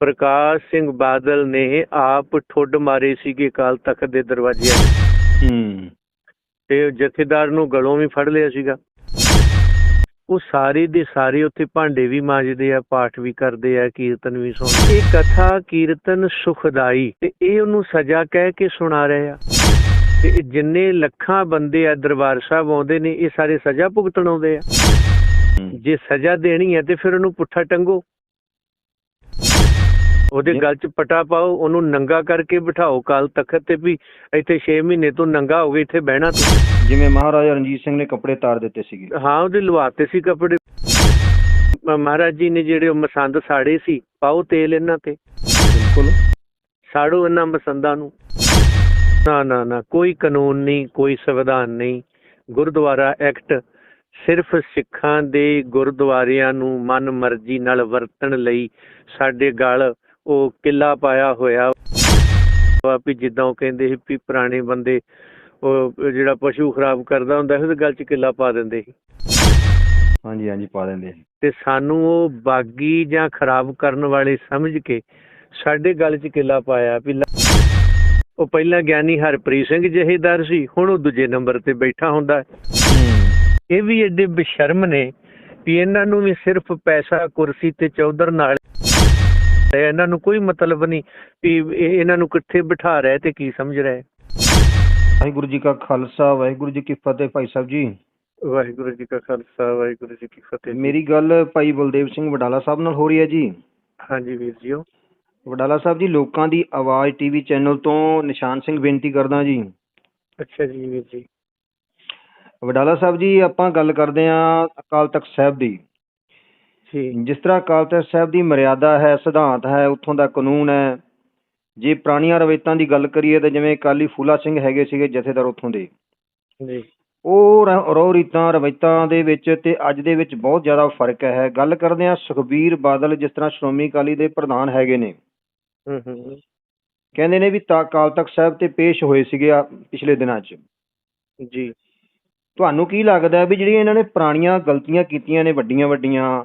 ਪ੍ਰਕਾਸ਼ ਸਿੰਘ ਬਾਦਲ ਨੇ ਆਪ ਠੁੱਡ ਮਾਰੇ ਸੀਗੇ ਕਾਲ ਤਖਤ ਦੇ ਦਰਵਾਜ਼ੇ ਹੂੰ। ਤੇ ਜਥੇਦਾਰ ਨੂੰ ਗਲੋਂ ਵੀ ਫੜ ਲਿਆ ਸੀਗਾ। ਉਹ ਸਾਰੇ ਦੇ ਸਾਰੇ ਉੱਥੇ ਭਾਂਡੇ ਵੀ ਮਾਂਜਦੇ ਆ ਪਾਠ ਵੀ ਕਰਦੇ ਆ ਕੀਰਤਨ ਵੀ ਸੁਣਦੇ ਇਹ ਕਥਾ ਕੀਰਤਨ ਸੁਖਦਾਈ ਤੇ ਇਹ ਉਹਨੂੰ ਸਜ਼ਾ ਕਹਿ ਕੇ ਸੁਣਾ ਰਹੇ ਆ। ਤੇ ਜਿੰਨੇ ਲੱਖਾਂ ਬੰਦੇ ਆ ਦਰਬਾਰ ਸਾਹਿਬ ਆਉਂਦੇ ਨੇ ਇਹ ਸਾਰੇ ਸਜ਼ਾ ਭੁਗਤਣ ਆਉਂਦੇ ਆ। ਜੇ ਸਜ਼ਾ ਦੇਣੀ ਹੈ ਤੇ ਫਿਰ ਉਹਨੂੰ ਪੁੱਠਾ ਟੰਗੋ। ਉਹਦੇ। ਗਲ 'ਚ ਪਟਾ ਪਾਓ ਉਹਨੂੰ ਨੰਗਾ ਕਰਕੇ ਬਿਠਾਓ ਕਾਲ ਤਖਤ ਤੇ ਵੀ ਇੱਥੇ 6 ਮਹੀਨੇ ਤੋਂ ਨੰਗਾ ਹੋ ਗਿਆ ਇੱਥੇ ਬਹਿਣਾ ਤੂੰ ਜਿਵੇਂ ਮਹਾਰਾਜਾ ਰਣਜੀਤ ਸਿੰਘ ਨੇ ਕੱਪੜੇ ਤਾਰ ਦਿੱਤੇ ਸੀਗੇ। ਹਾਂ ਉਹਦੇ ਲਵਾਤੇ ਸੀ ਕੱਪੜੇ। ਮਹਾਰਾਜ ਜੀ ਨੇ ਜਿਹੜੇ ਮਸੰਦ ਸਾੜੇ ਸੀ ਪਾਓ ਤੇਲ ਇਹਨਾਂ ਤੇ। ਬਿਲਕੁਲ। ਸਾੜੋ ਇਹਨਾਂ ਮਸੰਦਾਂ ਨੂੰ। ਨਾ ਨਾ ਨਾ ਕੋਈ ਕਾਨੂੰਨ ਨਹੀਂ ਕੋਈ ਸੰਵਿਧਾਨ ਨਹੀਂ। ਗੁਰਦੁਆਰਾ ਐਕਟ ਸਿਰਫ ਸਿੱਖਾਂ ਦੇ ਗੁਰਦੁਆਰਿਆਂ ਨੂੰ ਮਨ ਮਰਜ਼ੀ ਨਾਲ ਵਰਤਣ ਲਈ ਸਾਡੇ ਗਲ ਉਹ ਕਿੱਲਾ ਪਾਇਆ ਹੋਇਆ। ਵਾ ਜਿੱਦਾਂ ਉਹ ਕਹਿੰਦੇ ਸੀ ਵੀ ਪੁਰਾਣੇ ਬੰਦੇ ਉਹ ਜਿਹੜਾ ਪਸ਼ੂ ਖਰਾਬ ਕਰਦਾ ਹੁੰਦਾ ਸੀ ਉਹਦੇ ਗਲ 'ਚ ਕਿੱਲਾ ਪਾ ਦਿੰਦੇ ਸੀ। ਹਾਂਜੀ ਹਾਂਜੀ ਪਾ ਦਿੰਦੇ ਸੀ। ਤੇ ਸਾਨੂੰ ਉਹ ਬਾਗੀ ਜਾਂ ਖਰਾਬ ਕਰਨ ਵਾਲੇ ਸਮਝ ਕੇ ਸਾਡੇ ਗਲ 'ਚ ਕਿੱਲਾ ਪਾਇਆ ਵੀ ਉਹ ਪਹਿਲਾਂ ਗਿਆਨੀ ਹਰਪ੍ਰੀਤ ਸਿੰਘ ਜਹੇਦਾਰ ਸੀ ਹੁਣ ਉਹ ਦੂਜੇ ਨੰਬਰ ਤੇ ਬੈਠਾ ਹੁੰਦਾ। ਇਹ ਵੀ ਐਡੇ ਬੇਸ਼ਰਮ ਨੇ ਵੀ ਇਹਨਾਂ ਨੂੰ ਵੀ ਸਿਰਫ ਪੈਸਾ ਕੁਰਸੀ ਤੇ ਚੌਧਰ ਨਾਲ ਹੈ ਇਹਨਾਂ ਨੂੰ ਕੋਈ ਮਤਲਬ ਨਹੀਂ ਵੀ ਇਹ ਇਹਨਾਂ ਨੂੰ ਕਿੱਥੇ ਬਿਠਾ ਰਿਹਾ ਤੇ ਕੀ ਸਮਝ ਰਿਹਾ ਹੈ। ਵਾਹਿਗੁਰੂ ਜੀ ਕਾ ਖਾਲਸਾ ਵਾਹਿਗੁਰੂ ਜੀ ਕੀ ਫਤਿਹ ਭਾਈ ਸਾਹਿਬ ਜੀ। ਵਾਹਿਗੁਰੂ ਜੀ ਕਾ ਖਾਲਸਾ ਵਾਹਿਗੁਰੂ ਜੀ ਕੀ ਫਤਿਹ ਜੀ। ਮੇਰੀ ਗੱਲ ਭਾਈ ਬਲਦੇਵ ਸਿੰਘ ਵਡਾਲਾ ਸਾਹਿਬ ਨਾਲ ਹੋ ਰਹੀ ਹੈ ਜੀ। ਹਾਂਜੀ ਵੀਰ ਜੀਓ ਵਡਾਲਾ ਸਾਹਿਬ ਜੀ ਲੋਕਾਂ ਦੀ ਆਵਾਜ਼ ਟੀਵੀ ਚੈਨਲ ਤੋਂ ਨਿਸ਼ਾਨ ਸਿੰਘ ਬੇਨਤੀ ਕਰਦਾ ਜੀ। ਅੱਛਾ ਜੀ ਵੀਰ ਜੀ। ਵਡਾਲਾ ਸਾਹਿਬ ਜੀ ਆਪਾਂ ਗੱਲ ਕਰਦੇ ਆਂ ਅਕਾਲ ਤਖਤ ਸਾਹਿਬ ਦੀ। ਜਿਸ ਤਰ੍ਹਾਂ ਅਕਾਲ ਤਖਤ ਸਾਹਿਬ ਦੀ ਮਰਿਆਦਾ ਹੈ ਸਿਧਾਂਤ ਹੈ ਉੱਥੋਂ ਦਾ ਕਾਨੂੰਨ ਹੈ। ਜੇ ਪੁਰਾਣੀਆਂ ਰਵਾਇਤਾਂ ਦੀ ਗੱਲ ਕਰੀਏ ਤਾਂ ਜਿਵੇਂ ਕਾਲੀ ਫੂਲਾ ਸਿੰਘ ਹੈਗੇ ਸੀਗੇ ਜਥੇਦਾਰ ਉੱਥੋਂ ਦੇ। ਜੀ। ਉਹ ਰ- ਰਹੁ ਰੀਤਾਂ ਰਵਾਇਤਾਂ ਦੇ ਵਿੱਚ ਤੇ ਅੱਜ ਦੇ ਵਿੱਚ ਬਹੁਤ ਜ਼ਿਆਦਾ ਫ਼ਰਕ ਹੈ। ਗੱਲ ਕਰਦੇ ਆਂ ਸੁਖਬੀਰ ਬਾਦਲ ਜਿਸ ਤਰ੍ਹਾਂ ਸ਼੍ਰੋਮਣੀ ਅਕਾਲੀ ਦੇ ਪ੍ਰਧਾਨ ਹੈਗੇ ਨੇ। ਹੂੰ ਹੂੰ ਕਹਿੰਦੇ ਨੇ ਵੀ ਤਾਂ ਅਕਾਲ ਤਖਤ ਸਾਹਿਬ ਤੇ ਪੇਸ਼ ਹੋਏ ਸੀਗੇ ਆ ਪਿਛਲੇ ਦਿਨਾਂ 'ਚ। ਜੀ। ਤੁਹਾਨੂੰ ਕੀ ਲੱਗਦਾ ਹੈ ਵੀ ਜਿਹੜੀਆਂ ਇਹਨਾਂ ਨੇ ਪੁਰਾਣੀਆਂ ਗਲਤੀਆਂ ਕੀਤੀਆਂ ਨੇ ਵੱਡੀਆਂ ਵੱਡੀਆਂ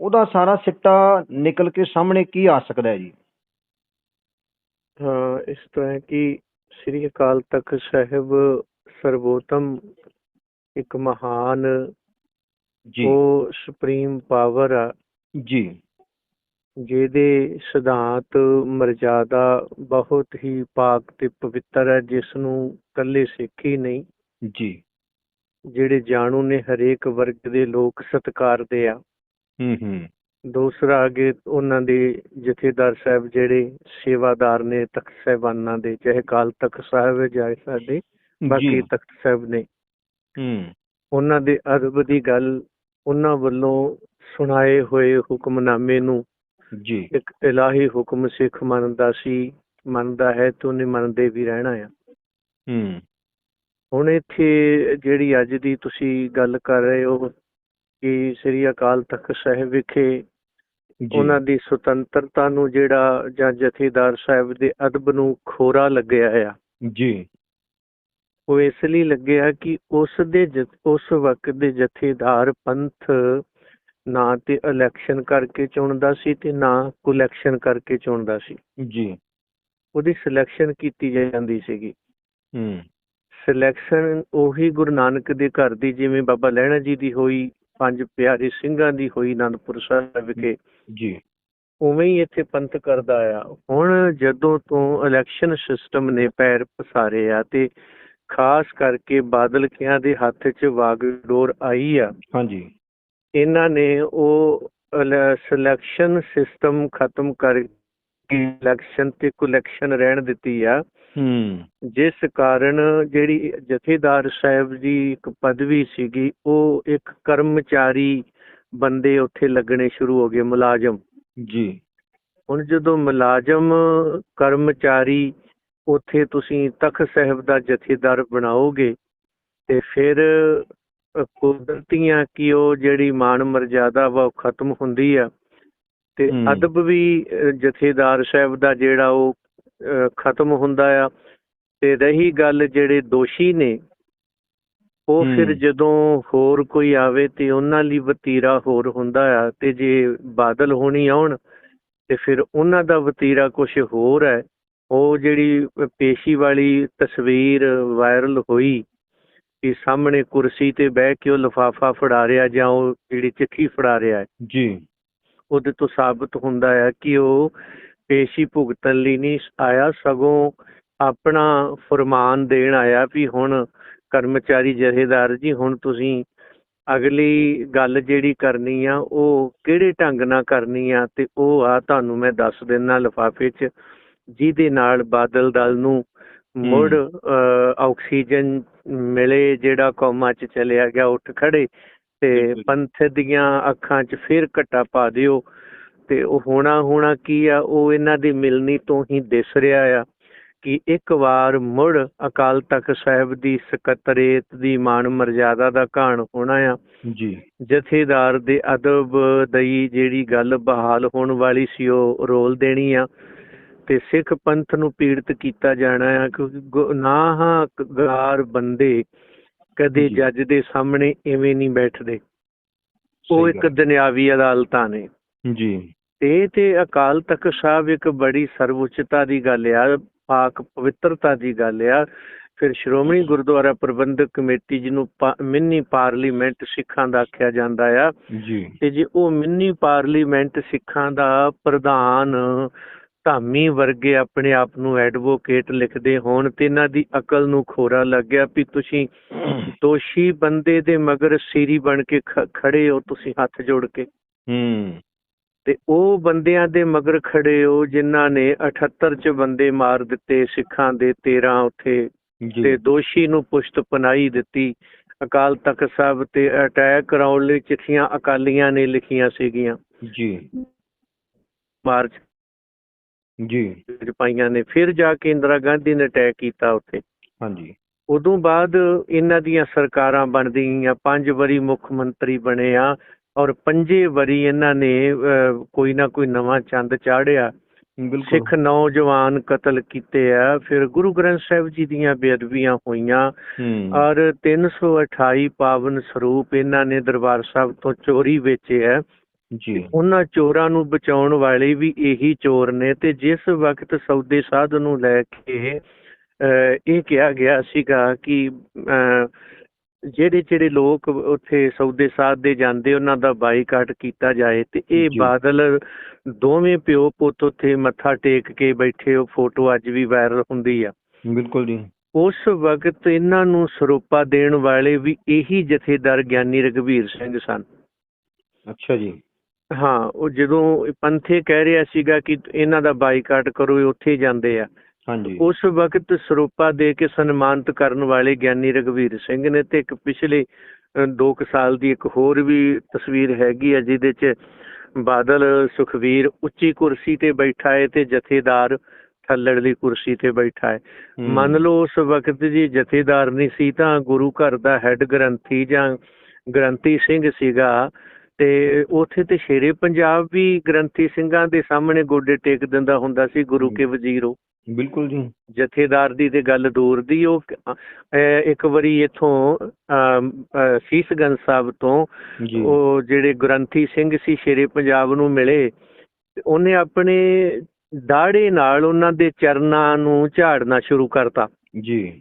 ਉਹਦਾ ਸਾਰਾ ਸਿੱਟਾ ਨਿਕਲ ਕੇ ਸਾਹਮਣੇ ਕੀ ਆ ਸਕਦਾ ਹੈ ਜੀ? ਹਾਂ ਇਸ ਤਰ੍ਹਾਂ ਹੈ ਕਿ ਸ੍ਰੀ ਅਕਾਲ ਤਖਤ ਸਾਹਿਬ ਸਰਵੋਤਮ ਇੱਕ ਮਹਾਨ ਜੀ। ਉਹ ਸੁਪਰੀਮ ਪਾਵਰ ਆ। ਜੀ। ਜਿਹਦੇ ਸਿਧਾਂਤ ਮਰਜ਼ਾਦਾ ਬਹੁਤ ਹੀ ਪਾਕ ਤੇ ਪਵਿੱਤਰ ਹੈ ਜਿਸ ਨੂੰ ਕੱਲੇ ਸਿੱਖ ਹੀ ਨਹੀਂ। ਜੀ। ਜਿਹੜੇ ਜਾਣੂ ਨੇ ਹਰੇਕ ਵਰਗ ਦੇ ਲੋਕ ਸਤਿਕਾਰਦੇ ਆ। ਹੂੰ ਹੂੰ। ਦੂਸਰਾ ਅਗੇ ਉਹਨਾਂ ਦੇ ਜਥੇਦਾਰ ਸਾਹਿਬ ਜਿਹੜੇ ਸੇਵਾਦਾਰ ਨੇ ਤਖਤ ਸਾਹਿਬਾਨਾਂ ਦੇ ਚਾਹੇ ਕਾਲ ਤਖਤ ਸਾਹਿਬ ਹੈ ਚਾਹੇ ਸਾਡੇ ਬਾਕੀ ਤਖਤ ਸਾਹਿਬ ਨੇ। ਹੂੰ। ਉਹਨਾਂ ਦੇ ਅਦਬ ਦੀ ਗੱਲ ਉਹਨਾਂ ਵੱਲੋਂ ਸੁਣਾਏ ਹੋਏ ਹੁਕਮਨਾਮੇ ਨੂੰ ਜੀ। ਇੱਕ ਇਲਾਹੀ ਹੁਕਮ ਸਿੱਖ ਮੰਨਦਾ ਸੀ ਮੰਨਦਾ ਹੈ ਤੇ ਉਹਨੇ ਮੰਨਦੇ ਵੀ ਰਹਿਣਾ ਆ। ਹੂੰ। ਹੁਣ ਇੱਥੇ ਜਿਹੜੀ ਅੱਜ ਦੀ ਤੁਸੀਂ ਗੱਲ ਕਰ ਰਹੇ ਹੋ ਕਿ ਸ੍ਰੀ ਅਕਾਲ ਤਖਤ ਸਾਹਿਬ ਵਿਖੇ ਉਹਨਾਂ ਦੀ ਸੁਤੰਤਰਤਾ ਨੂੰ ਜਿਹੜਾ ਜਾਂ ਜਥੇਦਾਰ ਸਾਹਿਬ ਦੇ ਅਦਬ ਨੂੰ ਖੋਰਾ ਲੱਗਿਆ ਆ। ਜੀ। ਉਹ ਇਸ ਲਈ ਲੱਗਿਆ ਕਿ ਉਸ ਦੇ ਉਸ ਵਕਤ ਦੇ ਜਥੇਦਾਰ ਪੰਥ ਨਾ ਤੇ ਇਲੈਕਸ਼ਨ ਕਰਕੇ ਚੁਣਦਾ ਸੀ ਤੇ ਨਾ ਕੁਲੈਕਸ਼ਨ ਕਰਕੇ ਚੁਣਦਾ ਸੀ। ਜੀ। ਉਹਦੀ ਸਿਲੈਕਸ਼ਨ ਕੀਤੀ ਜਾਂਦੀ ਸੀਗੀ। ਹੂੰ। ਸਿਲੈਕਸ਼ਨ ਉਹੀ ਗੁਰੂ ਨਾਨਕ ਦੇ ਘਰ ਦੀ ਜਿਵੇਂ ਬਾਬਾ ਲਹਿਣਾ ਜੀ ਦੀ ਹੋਈ ਪੰਜ ਪਿਆਰੇ ਸਿੰਘਾਂ ਦੀ ਹੋਈ ਆਨੰਦਪੁਰ ਸਾਹਿਬ ਵਿਖੇ। ਜੀ। ਉਵੇਂ ਹੀ ਇੱਥੇ ਪੰਥ ਕਰਦਾ ਆ। ਹੁਣ ਜਦੋਂ ਤੋਂ ਇਲੈਕਸ਼ਨ ਸਿਸਟਮ ਨੇ ਪੈਰ ਪਸਾਰੇ ਆ ਤੇ ਖਾਸ ਕਰਕੇ ਬਾਦਲ ਕਿਆਂ ਦੇ ਹੱਥ 'ਚ ਵਾਗਡੋਰ ਆਈ ਆ ਹਾਂਜੀ। ਇਹਨਾਂ ਨੇ ਉਹ ਸਿਲੈਕਸ਼ਨ ਸਿਸਟਮ ਖਤਮ ਕਰਕੇ ਇਲੈਕਸ਼ਨ ਤੇ ਕੁਲੈਕਸ਼ਨ ਰਹਿਣ ਦਿੱਤੀ ਆ। ਜਿਸ ਕਾਰਨ ਜਿਹੜੀ ਜਥੇਦਾਰ ਸਾਹਿਬ ਦੀ ਇੱਕ ਪਦਵੀ ਸੀਗੀ ਉਹ ਇੱਕ ਕਰਮਚਾਰੀ ਬੰਦੇ ਉੱਥੇ ਲੱਗਣੇ ਸ਼ੁਰੂ ਹੋ ਗਏ ਮੁਲਾਜ਼ਮ। ਜੀ। ਹੁਣ ਜਦੋਂ ਮੁਲਾਜ਼ਮ ਕਰਮਚਾਰੀ ਉੱਥੇ ਤੁਸੀਂ ਤਖਤ ਸਾਹਿਬ ਦਾ ਜਥੇਦਾਰ ਬਣਾਓਗੇ ਤੇ ਫਿਰ ਕੁਦਰਤੀਆਂ ਕਿ ਉਹ ਜਿਹੜੀ ਮਾਣ ਮਰਜ਼ਾਦਾ ਵਾ ਉਹ ਖਤਮ ਹੁੰਦੀ ਆ। ਤੇ। ਅਦਬ ਵੀ ਜਥੇਦਾਰ ਸਾਹਿਬ ਦਾ ਜਿਹੜਾ ਉਹ ਖਤਮ ਹੁੰਦਾ ਆ। ਤੇ ਰਹੀ ਗੱਲ ਜਿਹੜੇ ਦੋਸ਼ੀ ਨੇ ਉਹ। ਫਿਰ ਜਦੋਂ ਹੋਰ ਕੋਈ ਆਵੇ ਤੇ ਉਹਨਾਂ ਲਈ ਵਤੀਰਾ ਹੋਰ ਹੁੰਦਾ ਆ ਤੇ ਜੇ ਬਾਦਲ ਹੋਣੀ ਆਉਣ ਤੇ ਫਿਰ ਉਹਨਾਂ ਦਾ ਵਤੀਰਾ ਕੁਝ ਹੋਰ ਹੈ। ਉਹ ਜਿਹੜੀ ਪੇਸ਼ੀ ਵਾਲੀ ਤਸਵੀਰ ਵਾਇਰਲ ਹੋਈ ਕਿ ਸਾਹਮਣੇ ਕੁਰਸੀ ਤੇ ਬਹਿ ਕੇ ਉਹ ਲਫਾਫਾ ਫੜਾ ਰਿਹਾ ਜਾਂ ਉਹ ਜਿਹੜੀ ਚਿੱਠੀ ਫੜਾ ਰਿਹਾ ਹੈ। ਜੀ। ਉਹਦੇ ਤੋਂ ਸਾਬਤ ਹੁੰਦਾ ਹੈ ਕਿ ਉਹ ਪੇਸ਼ੀ ਭੁਗਤਣ ਲਈ ਨਹੀਂ ਆਇਆ ਸਗੋਂ ਆਪਣਾ ਫਰਮਾਨ ਦੇਣ ਆਇਆ ਵੀ ਹੁਣ ਕਰਮਚਾਰੀ ਜਥੇਦਾਰ ਜੀ ਹੁਣ ਤੁਸੀਂ ਅਗਲੀ ਗੱਲ ਜਿਹੜੀ ਕਰਨੀ ਆ ਉਹ ਕਿਹੜੇ ਢੰਗ ਨਾਲ ਕਰਨੀ ਆ ਤੇ ਉਹ ਆ ਤੁਹਾਨੂੰ ਮੈਂ ਦੱਸ ਦਿੰਦਾ ਲਿਫਾਫੇ 'ਚ ਜਿਹਦੇ ਨਾਲ ਬਾਦਲ ਦਲ ਨੂੰ ਮੁੜ ਆਕਸੀਜਨ ਮਿਲੇ ਜਿਹੜਾ ਕੌਮਾਂ 'ਚ ਚਲਿਆ ਗਿਆ ਉੱਠ ਖੜੇ ਤੇ। ਪੰਥ ਦੀਆਂ ਅੱਖਾਂ 'ਚ ਫਿਰ ਘਟਾ ਪਾ ਦਿਓ ਤੇ ਉਹ ਹੋਣਾ ਹੋਣਾ ਕੀ ਆ ਉਹ ਇਹਨਾਂ ਦੀ ਮਿਲਣੀ ਤੋਂ ਹੀ ਦਿਸ ਰਿਹਾ ਆ ਕਿ ਇੱਕ ਵਾਰ ਮੁੜ ਅਕਾਲ ਤਖਤ ਸਾਹਿਬ ਦੀ ਸਕੱਤਰੇਤ ਦੀ ਮਾਣ ਮਰਜ਼ਾਦਾ ਦਾ ਘਾਣ ਹੋਣਾ ਆ। ਜੀ। ਜਥੇਦਾਰ ਦੇ ਅਦਬ ਦਈ ਜਿਹੜੀ ਗੱਲ ਬਹਾਲ ਹੋਣ ਵਾਲੀ ਸੀ ਉਹ ਰੋਲ ਦੇਣੀ ਆ ਤੇ ਸਿੱਖ ਪੰਥ ਨੂੰ ਪੀੜਤ ਕੀਤਾ ਜਾਣਾ ਆ ਕਿਉਂਕਿ ਗੁਨਾਹਗਾਰ ਬੰਦੇ ਕਦੇ। ਜੱਜ ਦੇ ਸਾਹਮਣੇ ਐਵੇਂ ਨਹੀਂ ਬੈਠਦੇ। ਉਹ ਇੱਕ ਦੁਨਿਆਵੀ ਅਦਾਲਤਾਂ ਨੇ। ਜੀ। ਇਹ ਤੇ ਅਕਾਲ ਤਖਤ ਸਾਹਿਬ ਇੱਕ ਬੜੀ ਸਰਵਉੱਚਤਾ ਦੀ ਗੱਲ ਆ ਪਾਕ ਪਵਿੱਤਰਤਾ ਦੀ ਗੱਲ ਆ। ਫਿਰ ਸ਼੍ਰੋਮਣੀ ਗੁਰਦੁਆਰਾ ਪ੍ਰਬੰਧਕ ਕਮੇਟੀ ਜਿਹਨੂੰ ਮਿੰਨੀ ਪਾਰਲੀਮੈਂਟ ਸਿੱਖਾਂ ਦਾ ਆਖਿਆ ਜਾਂਦਾ ਆ। ਜੀ। ਤੇ ਜੇ ਉਹ ਮਿੰਨੀ ਪਾਰਲੀਮੈਂਟ ਸਿੱਖਾਂ ਦਾ ਪ੍ਰਧਾਨ ਧਾਮੀ ਵਰਗੇ ਆਪਣੇ ਆਪ ਨੂੰ ਐਡਵੋਕੇਟ ਲਿਖਦੇ ਹੋਣ ਤੇ ਇਹਨਾਂ ਦੀ ਅਕਲ ਨੂੰ ਖੋਰਾ ਲੱਗਿਆ ਵੀ ਤੁਸੀਂ ਦੋਸ਼ੀ ਬੰਦੇ ਦੇ ਮਗਰ ਸੀਰੀ ਬਣ ਕੇ ਖੜੇ ਹੋ ਤੁਸੀਂ ਹੱਥ ਜੋੜ ਕੇ। ਹੂੰ। ਤੇ ਉਹ ਬੰਦਿਆਂ ਦੇ ਮਗਰ ਖੜੇ ਹੋ ਜਿਨ੍ਹਾਂ ਨੇ 78 ਚ ਬੰਦੇ ਮਾਰ ਦਿੱਤੇ ਸਿੱਖਾਂ ਦੇ 13 ਉੱਥੇ ਤੇ ਦੋਸ਼ੀ ਨੂੰ ਪੁਸ਼ਤ ਪਨਾਈ ਦਿੱਤੀ। ਅਕਾਲ ਤਖਤ ਸਾਹਿਬ ਤੇ ਅਟੈਕ ਕਰਾਉਣ ਲਈ ਚਿੱਠੀਆਂ ਅਕਾਲੀਆਂ ਨੇ ਲਿਖੀਆਂ ਸੀਗੀਆਂ। ਜੀ। ਮਾਰਚ ਜੀ। ਪਾਈਆਂ ਨੇ। ਫਿਰ ਜਾ ਕੇ ਇੰਦਰਾ ਗਾਂਧੀ ਨੇ ਅਟੈਕ ਕੀਤਾ ਉੱਥੇ। ਹਾਂਜੀ। ਉਦੋਂ ਬਾਅਦ ਇਹਨਾਂ ਦੀਆਂ ਸਰਕਾਰਾਂ ਬਣਦੀਆਂ। ਪੰਜ ਵਾਰੀ ਮੁੱਖ ਮੰਤਰੀ ਬਣੇ ਆ। ਔਰ ਪੰਜੇ ਵਾਰੀ ਇਹਨਾਂ ਨੇ ਕੋਈ ਨਾ ਕੋਈ ਨਵਾਂ ਚੰਦ ਚਾੜਿਆ ਸਿੱਖ ਨੌਜਵਾਨ ਕਤਲ ਕੀਤੇ ਆ। ਫਿਰ ਗੁਰੂ ਗ੍ਰੰਥ ਸਾਹਿਬ ਜੀ ਦੀਆਂ ਬੇਅਦਬੀਆਂ ਹੋਈਆਂ। ਔਰ 328 ਪਾਵਨ ਸਰੂਪ ਇਹਨਾਂ ਨੇ ਦਰਬਾਰ ਸਾਹਿਬ ਤੋਂ ਚੋਰੀ ਵੇਚੇ ਆ। ਜੀ। ਉਹਨਾਂ ਚੋਰਾਂ ਨੂੰ ਬਚਾਉਣ ਵਾਲੇ ਵੀ ਇਹੀ ਚੋਰ ਨੇ। ਤੇ ਜਿਸ ਵਕਤ ਸੌਦੇ ਸਾਧ ਨੂੰ ਲੈ ਕੇ ਇਹ ਕਿਹਾ ਗਿਆ ਸੀਗਾ ਕਿ ਜਿਹੜੇ ਜਿਹੜੇ ਲੋਕ ਉੱਥੇ ਸੌਦੇ ਸਾਧ ਦੇ ਜਾਂਦੇ ਉਹਨਾਂ ਦਾ ਬਾਈਕਾਟ ਕੀਤਾ ਜਾਏ ਤੇ ਇਹ। ਬਾਦਲ ਦੋਵੇਂ ਪਿਓ ਪੁੱਤ ਉੱਥੇ ਮੱਥਾ ਟੇਕ ਕੇ ਬੈਠੇ ਉਹ ਫੋਟੋ ਅੱਜ ਵੀ ਵਾਇਰਲ ਹੁੰਦੀ ਆ। ਬਿਲਕੁਲ ਜੀ। ਉਸ ਵਕਤ ਇਹਨਾਂ ਨੂੰ ਸਰੂਪਾ ਦੇਣ ਵਾਲੇ ਵੀ ਇਹੀ ਜਥੇਦਾਰ ਗਿਆਨੀ ਰਘਵੀਰ ਸਿੰਘ ਸਨ। ਅੱਛਾ ਜੀ। ਹਾਂ ਉਹ ਜਦੋਂ ਪੰਥੇ ਕਹਿ ਰਿਹਾ ਸੀਗਾ ਕਿ ਇਹਨਾਂ ਦਾ ਬਾਈਕਾਟ ਕਰੋ ਉੱਥੇ ਜਾਂਦੇ ਆ। ਹਾਂਜੀ। ਉਸ ਵਕਤ ਸਰੂਪਾ ਦੇ ਕੇ ਸਨਮਾਨਿਤ ਕਰਨ ਵਾਲੇ ਗਿਆਨੀ ਰਘਵੀਰ ਸਿੰਘ ਨੇ ਤੇ ਇੱਕ ਪਿਛਲੇ 2 ਸਾਲ ਦੀ ਇੱਕ ਹੋਰ ਵੀ ਤਸਵੀਰ ਹੈਗੀ ਆ ਜਿਹਦੇ 'ਚ ਬਾਦਲ ਸੁਖਵੀਰ ਉੱਚੀ ਕੁਰਸੀ ਤੇ ਬੈਠਾ ਹੈ ਤੇ ਜਥੇਦਾਰ ਥੱਲੜਲੀ ਕੁਰਸੀ ਤੇ ਬੈਠਾ ਹੈ ਹੂੰ, ਮੰਨ ਲਓ ਉਸ ਵਕਤ ਜੀ ਜਥੇਦਾਰ ਨਹੀਂ ਸੀ ਤਾਂ ਗੁਰੂ ਘਰ ਦਾ ਹੈੱਡ ਗ੍ਰੰਥੀ ਜਾਂ ਗ੍ਰੰਥੀ ਸਿੰਘ ਸੀਗਾ ਤੇ ਉਥੇ ਤੇ ਸ਼ੇਰੇ ਪੰਜਾਬ ਵੀ ਗ੍ਰੰਥੀ ਸਿੰਘਾਂ ਦੇ ਸਾਹਮਣੇ ਗੋਡੇ ਟੇਕ ਦਿੰਦਾ ਹੁੰਦਾ ਸੀ ਗੁਰੂ ਕੇ ਵਜ਼ੀਰੋ ਬਿਲਕੁਲ ਜੀ। ਜਥੇਦਾਰ ਦੀ ਤੇ ਗੱਲ ਦੂਰ ਦੀ ਉਹ ਇੱਕ ਵਾਰੀ ਇਥੋਂ ਸੀਸਗੰਜ ਸਾਹਿਬ ਤੋਂ ਉਹ ਜਿਹੜੇ ਗ੍ਰੰਥੀ ਸਿੰਘ ਸੀ ਸ਼ੇਰੇ ਪੰਜਾਬ ਨੂੰ ਮਿਲੇ ਉਹਨੇ ਆਪਣੇ ਦਾੜੇ ਨਾਲ ਉਹਨਾਂ ਦੇ ਚਰਨਾਂ ਨੂੰ ਝਾੜਨਾ ਸ਼ੁਰੂ ਕਰਤਾ। ਜੀ।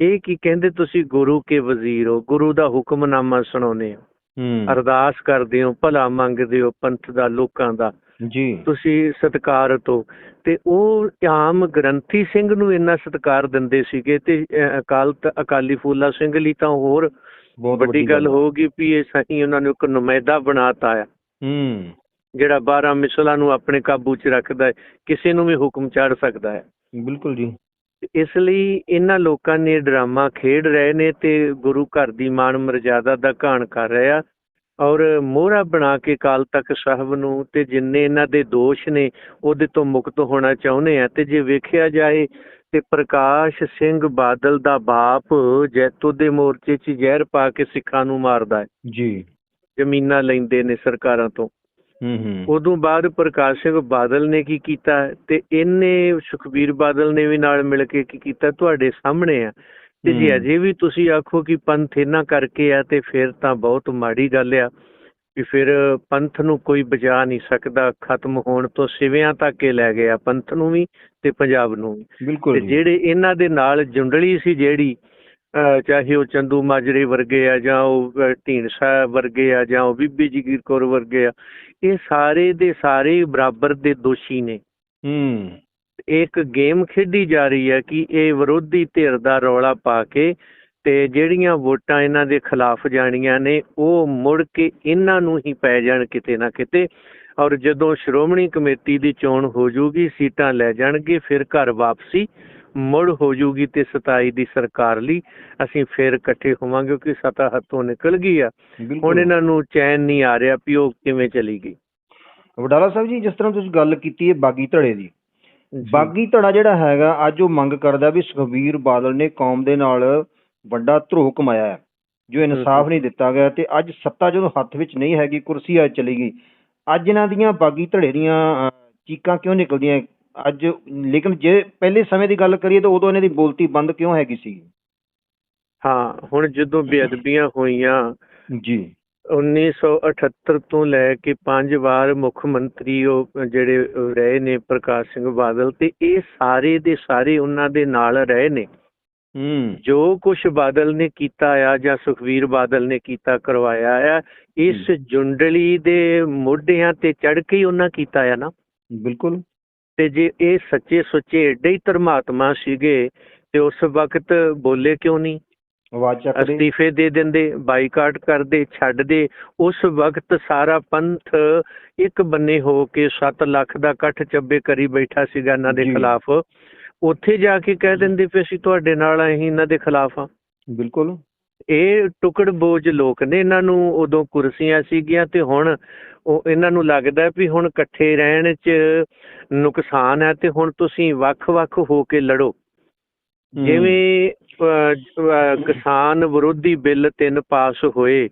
ਇਹ ਕੀ ਕਹਿੰਦੇ ਤੁਸੀਂ ਗੁਰੂ ਕੇ ਵਜ਼ੀਰ ਹੋ ਗੁਰੂ ਦਾ ਹੁਕਮਨਾਮਾ ਸੁਣਾਉਂਦੇ ਹੋ। ਹੂੰ। ਅਰਦਾਸ ਕਰਦੇ ਹੋ ਭਲਾ ਮੰਗਦੇ ਹੋ ਪੰਥ ਦਾ ਲੋਕਾਂ ਦਾ। ਜੀ। ਤੁਸੀਂ ਸਤਿਕਾਰਤ ਹੋ ਤੇ ਉਹ ਆਮ ਗ੍ਰੰਥੀ ਸਿੰਘ ਨੂੰ ਇੰਨਾ ਸਤਿਕਾਰ ਦਿੰਦੇ ਸੀਗੇ ਤੇ ਅਕਾਲ ਤ- ਅਕਾਲੀ ਫੂਲਾ ਸਿੰਘ ਲਈ ਤਾਂ ਹੋਰ ਬਹੁਤ ਵੱਡੀ ਗੱਲ ਹੋਊਗੀ ਵੀ ਇਹ ਸਹੀ ਉਹਨਾਂ ਨੂੰ ਇੱਕ ਨੁਮਾਇੰਦਾ ਬਣਾਤਾ ਆ। ਹੂੰ। ਜਿਹੜਾ 12 ਮਿਸਲਾਂ ਨੂੰ ਆਪਣੇ ਕਾਬੂ 'ਚ ਰੱਖਦਾ ਹੈ ਕਿਸੇ ਨੂੰ ਵੀ ਹੁਕਮ ਚਾੜ ਸਕਦਾ ਹੈ। ਬਿਲਕੁਲ ਜੀ। ਤੇ ਇਸ ਲਈ ਇਹਨਾਂ ਲੋਕਾਂ ਨੇ ਡਰਾਮਾ ਖੇਡ ਰਹੇ ਨੇ ਤੇ ਗੁਰੂ ਘਰ ਦੀ ਮਾਣ ਮਰਜ਼ਾਦਾ ਦਾ ਘਾਣ ਕਰ ਰਹੇ ਆ। ਔਰ ਮੋਹਰਾ ਬਣਾ ਕੇ ਕਾਲ ਤੱਕ ਸਾਹਿਬ ਨੂੰ ਤੇ ਜਿੰਨੇ ਇਹਨਾਂ ਦੇ ਦੋਸ਼ ਨੇ ਉਹਦੇ ਤੋਂ ਮੁਕਤ ਹੋਣਾ ਚਾਹੁੰਦੇ ਆ। ਤੇ ਜੇ ਵੇਖਿਆ ਜਾਏ ਤੇ ਪ੍ਰਕਾਸ਼ ਸਿੰਘ ਬਾਦਲ ਦਾ ਬਾਪ ਜੈਤੋ ਦੇ ਮੋਰਚੇ 'ਚ ਜ਼ਹਿਰ ਪਾ ਕੇ ਸਿੱਖਾਂ ਨੂੰ ਮਾਰਦਾ ਹੈ। ਜੀ। ਜ਼ਮੀਨਾਂ ਲੈਂਦੇ ਨੇ ਸਰਕਾਰਾਂ ਤੋਂ। ਹੂੰ ਹੂੰ। ਉਦੋਂ ਬਾਅਦ ਪ੍ਰਕਾਸ਼ ਸਿੰਘ ਬਾਦਲ ਨੇ ਕੀ ਕੀਤਾ? ਤੇ ਇਹਨੇ ਸੁਖਬੀਰ ਬਾਦਲ ਨੇ ਵੀ ਨਾਲ ਮਿਲ ਕੇ ਕੀ ਕੀਤਾ? ਤੁਹਾਡੇ ਸਾਹਮਣੇ ਆ। ਤੇ ਜੇ। ਅਜੇ ਵੀ ਤੁਸੀਂ ਆਖੋ ਕਿ ਪੰਥ ਇਹਨਾਂ ਕਰਕੇ ਆ ਤੇ ਫਿਰ ਤਾਂ ਬਹੁਤ ਮਾੜੀ ਗੱਲ ਆ ਵੀ ਫਿਰ ਪੰਥ ਨੂੰ ਕੋਈ ਬਚਾ ਨਹੀਂ ਸਕਦਾ ਖਤਮ ਹੋਣ ਤੋਂ ਸਿਵਿਆਂ ਤੱਕ ਇਹ ਲੈ ਗਿਆ ਪੰਥ ਨੂੰ ਵੀ ਤੇ ਪੰਜਾਬ ਨੂੰ ਵੀ। ਤੇ ਜਿਹੜੇ ਇਹਨਾਂ ਦੇ ਨਾਲ ਜੁੰਡਲੀ ਸੀ ਜਿਹੜੀ ਚਾਹੇ ਉਹ ਚੰਦੂ ਮਾਜਰੇ ਵਰਗੇ ਆ ਜਾਂ ਉਹ ਢੀਂਡਸਾ ਵਰਗੇ ਆ ਜਾਂ ਉਹ ਬੀਬੀ ਜਗੀਰ ਕੌਰ ਵਰਗੇ ਆ ਇਹ ਸਾਰੇ ਦੇ ਸਾਰੇ ਹੀ ਬਰਾਬਰ ਦੇ ਦੋਸ਼ੀ ਨੇ। ਹੂੰ। ਇੱਕ ਗੇਮ ਖੇਡੀ ਜਾ ਰਹੀ ਹੈ ਕਿ ਇਹ ਵਿਰੋਧੀ ਧਿਰ ਦਾ ਰੌਲਾ ਪਾ ਕੇ ਤੇ ਜਿਹੜੀਆਂ ਵੋਟਾਂ ਇਹਨਾਂ ਦੇ ਖਿਲਾਫ ਜਾਣੀਆਂ ਨੇ ਉਹ ਮੁੜ ਕੇ ਇਹਨਾਂ ਨੂੰ ਹੀ ਪੈ ਜਾਣ ਕਿਤੇ ਨਾ ਕਿਤੇ। ਔਰ ਜਦੋਂ ਸ਼੍ਰੋਮਣੀ ਕਮੇਟੀ ਦੀ ਚੋਣ ਹੋ ਜੂਗੀ ਸੀਟਾਂ ਲੈ ਜਾਣਗੇ ਫਿਰ ਘਰ ਵਾਪਸੀ ਮੁੜ ਹੋ ਜੂਗੀ ਤੇ 27 ਦੀ ਸਰਕਾਰ ਲਈ ਅਸੀਂ ਫਿਰ ਇਕੱਠੇ ਹੋਵਾਂਗੇ ਕਿਉਂਕਿ ਸਤਾ ਹੱਥੋਂ ਨਿਕਲ ਗਈ ਆ। ਹੁਣ ਇਹਨਾਂ ਨੂੰ ਚੈਨ ਨਹੀਂ ਆ ਰਿਹਾ ਵੀ ਉਹ ਕਿਵੇਂ ਚਲੀ ਗਈ। ਵਡਾਲਾ ਸਾਹਿਬ ਜੀ ਜਿਸ ਤਰ੍ਹਾਂ ਤੁਸੀਂ ਗੱਲ ਕੀਤੀ ਹੈ ਬਾਗੀ ਧੜੇ ਦੀ। ਬਾਗੀ ਧੜਾ ਜਿਹੜਾ ਹੈਗਾ ਅੱਜ ਉਹ ਮੰਗ ਕਰਦਾ ਵੀ ਸੁਖਬੀਰ ਬਾਦਲ ਨੇ ਕੌਮ ਦੇ ਨਾਲ ਵੱਡਾ ਧਰੋਹ ਕਮਾਇਆ ਹੈ ਜੋ ਇਨਸਾਫ। ਨਹੀਂ ਦਿੱਤਾ ਗਿਆ ਤੇ ਅੱਜ ਸੱਤਾ ਜਦੋਂ ਹੱਥ ਵਿੱਚ ਨਹੀਂ ਹੈਗੀ ਕੁਰਸੀ ਅੱਜ ਚਲੀ ਗਈ। ਅੱਜ ਇਹਨਾਂ ਦੀਆਂ ਬਾਗੀ ਧੜੇ ਦੀਆਂ ਚੀਕਾਂ ਕਿਉਂ ਨਿਕਲਦੀਆਂ? ਅੱਜ ਲੇਕਿਨ ਜੇ ਪਹਿਲੇ ਸਮੇਂ ਦੀ ਗੱਲ ਕਰੀਏ ਤਾਂ ਉਦੋਂ ਇਹਨਾਂ ਦੀ ਬੋਲਤੀ ਬੰਦ ਕਿਉਂ ਹੈਗੀ ਸੀ? ਹਾਂ ਹੁਣ ਜਦੋਂ ਬੇਅਦਬੀਆਂ ਹੋਈਆਂ ਜੀ। 1978 ਤੋਂ ਲੈ ਕੇ ਪੰਜ ਵਾਰ ਮੁੱਖ ਮੰਤਰੀ ਉਹ ਜਿਹੜੇ ਰਹੇ ਨੇ ਪ੍ਰਕਾਸ਼ ਸਿੰਘ ਬਾਦਲ ਤੇ ਇਹ ਸਾਰੇ ਦੇ ਸਾਰੇ ਉਹਨਾਂ ਦੇ ਨਾਲ ਰਹੇ ਨੇ। ਹੂੰ। ਜੋ ਕੁਝ ਬਾਦਲ ਨੇ ਕੀਤਾ ਆ ਜਾਂ ਸੁਖਵੀਰ ਬਾਦਲ ਨੇ ਕੀਤਾ ਕਰਵਾਇਆ ਆ ਇਸ ਜੁੰਡਲੀ ਦੇ ਮੋਢਿਆਂ ਤੇ ਚੜ ਕੇ ਹੀ ਉਹਨਾਂ ਕੀਤਾ ਆ ਨਾ। ਬਿਲਕੁਲ। ਤੇ ਜੇ ਇਹ ਸੱਚੇ ਸੁੱਚੇ ਏਡੇ ਹੀ ਧਰਮਾਤਮਾ ਸੀਗੇ ਤੇ ਉਸ ਵਕਤ ਬੋਲੇ ਕਿਉਂ ਨਹੀਂ? ਆਵਾਜ਼ ਚੱਕਦੇ ਅਸਤੀਫੇ ਦੇ ਦਿੰਦੇ ਬਾਈਕਾਟ ਕਰਦੇ ਛੱਡਦੇ ਉਸ ਵਕਤ ਸਾਰਾ ਪੰਥ ਇੱਕ ਬੰਨੇ ਹੋ ਕੇ 7 ਲੱਖ ਦਾ ਇਕੱਠ ਚੱਬੇ ਕਰੀ ਬੈਠਾ ਸੀਗਾ ਇਹਨਾਂ ਦੇ। ਖਿਲਾਫ ਉੱਥੇ ਜਾ ਕੇ ਕਹਿ ਦਿੰਦੇ ਵੀ ਅਸੀਂ ਤੁਹਾਡੇ ਨਾਲ ਆ ਅਸੀਂ ਇਹਨਾਂ ਦੇ ਖਿਲਾਫ ਆ ਬਿਲਕੁਲ ਇਹ ਟੁਕੜ ਬੋਝ ਲੋਕ ਨੇ ਇਹਨਾਂ ਨੂੰ ਉਦੋਂ ਕੁਰਸੀਆਂ ਸੀਗੀਆਂ ਤੇ ਹੁਣ ਉਹ ਇਹਨਾਂ ਨੂੰ ਲੱਗਦਾ ਵੀ ਹੁਣ ਇਕੱਠੇ ਰਹਿਣ 'ਚ ਨੁਕਸਾਨ ਹੈ ਤੇ ਹੁਣ ਤੁਸੀਂ ਵੱਖ-ਵੱਖ ਹੋ ਕੇ ਲੜੋ। ਜਿਵੇਂ ਕਿਸਾਨ ਵਿਰੋਧੀ ਬਿੱਲ ਤਿੰਨ ਪਾਸ ਹੋਏ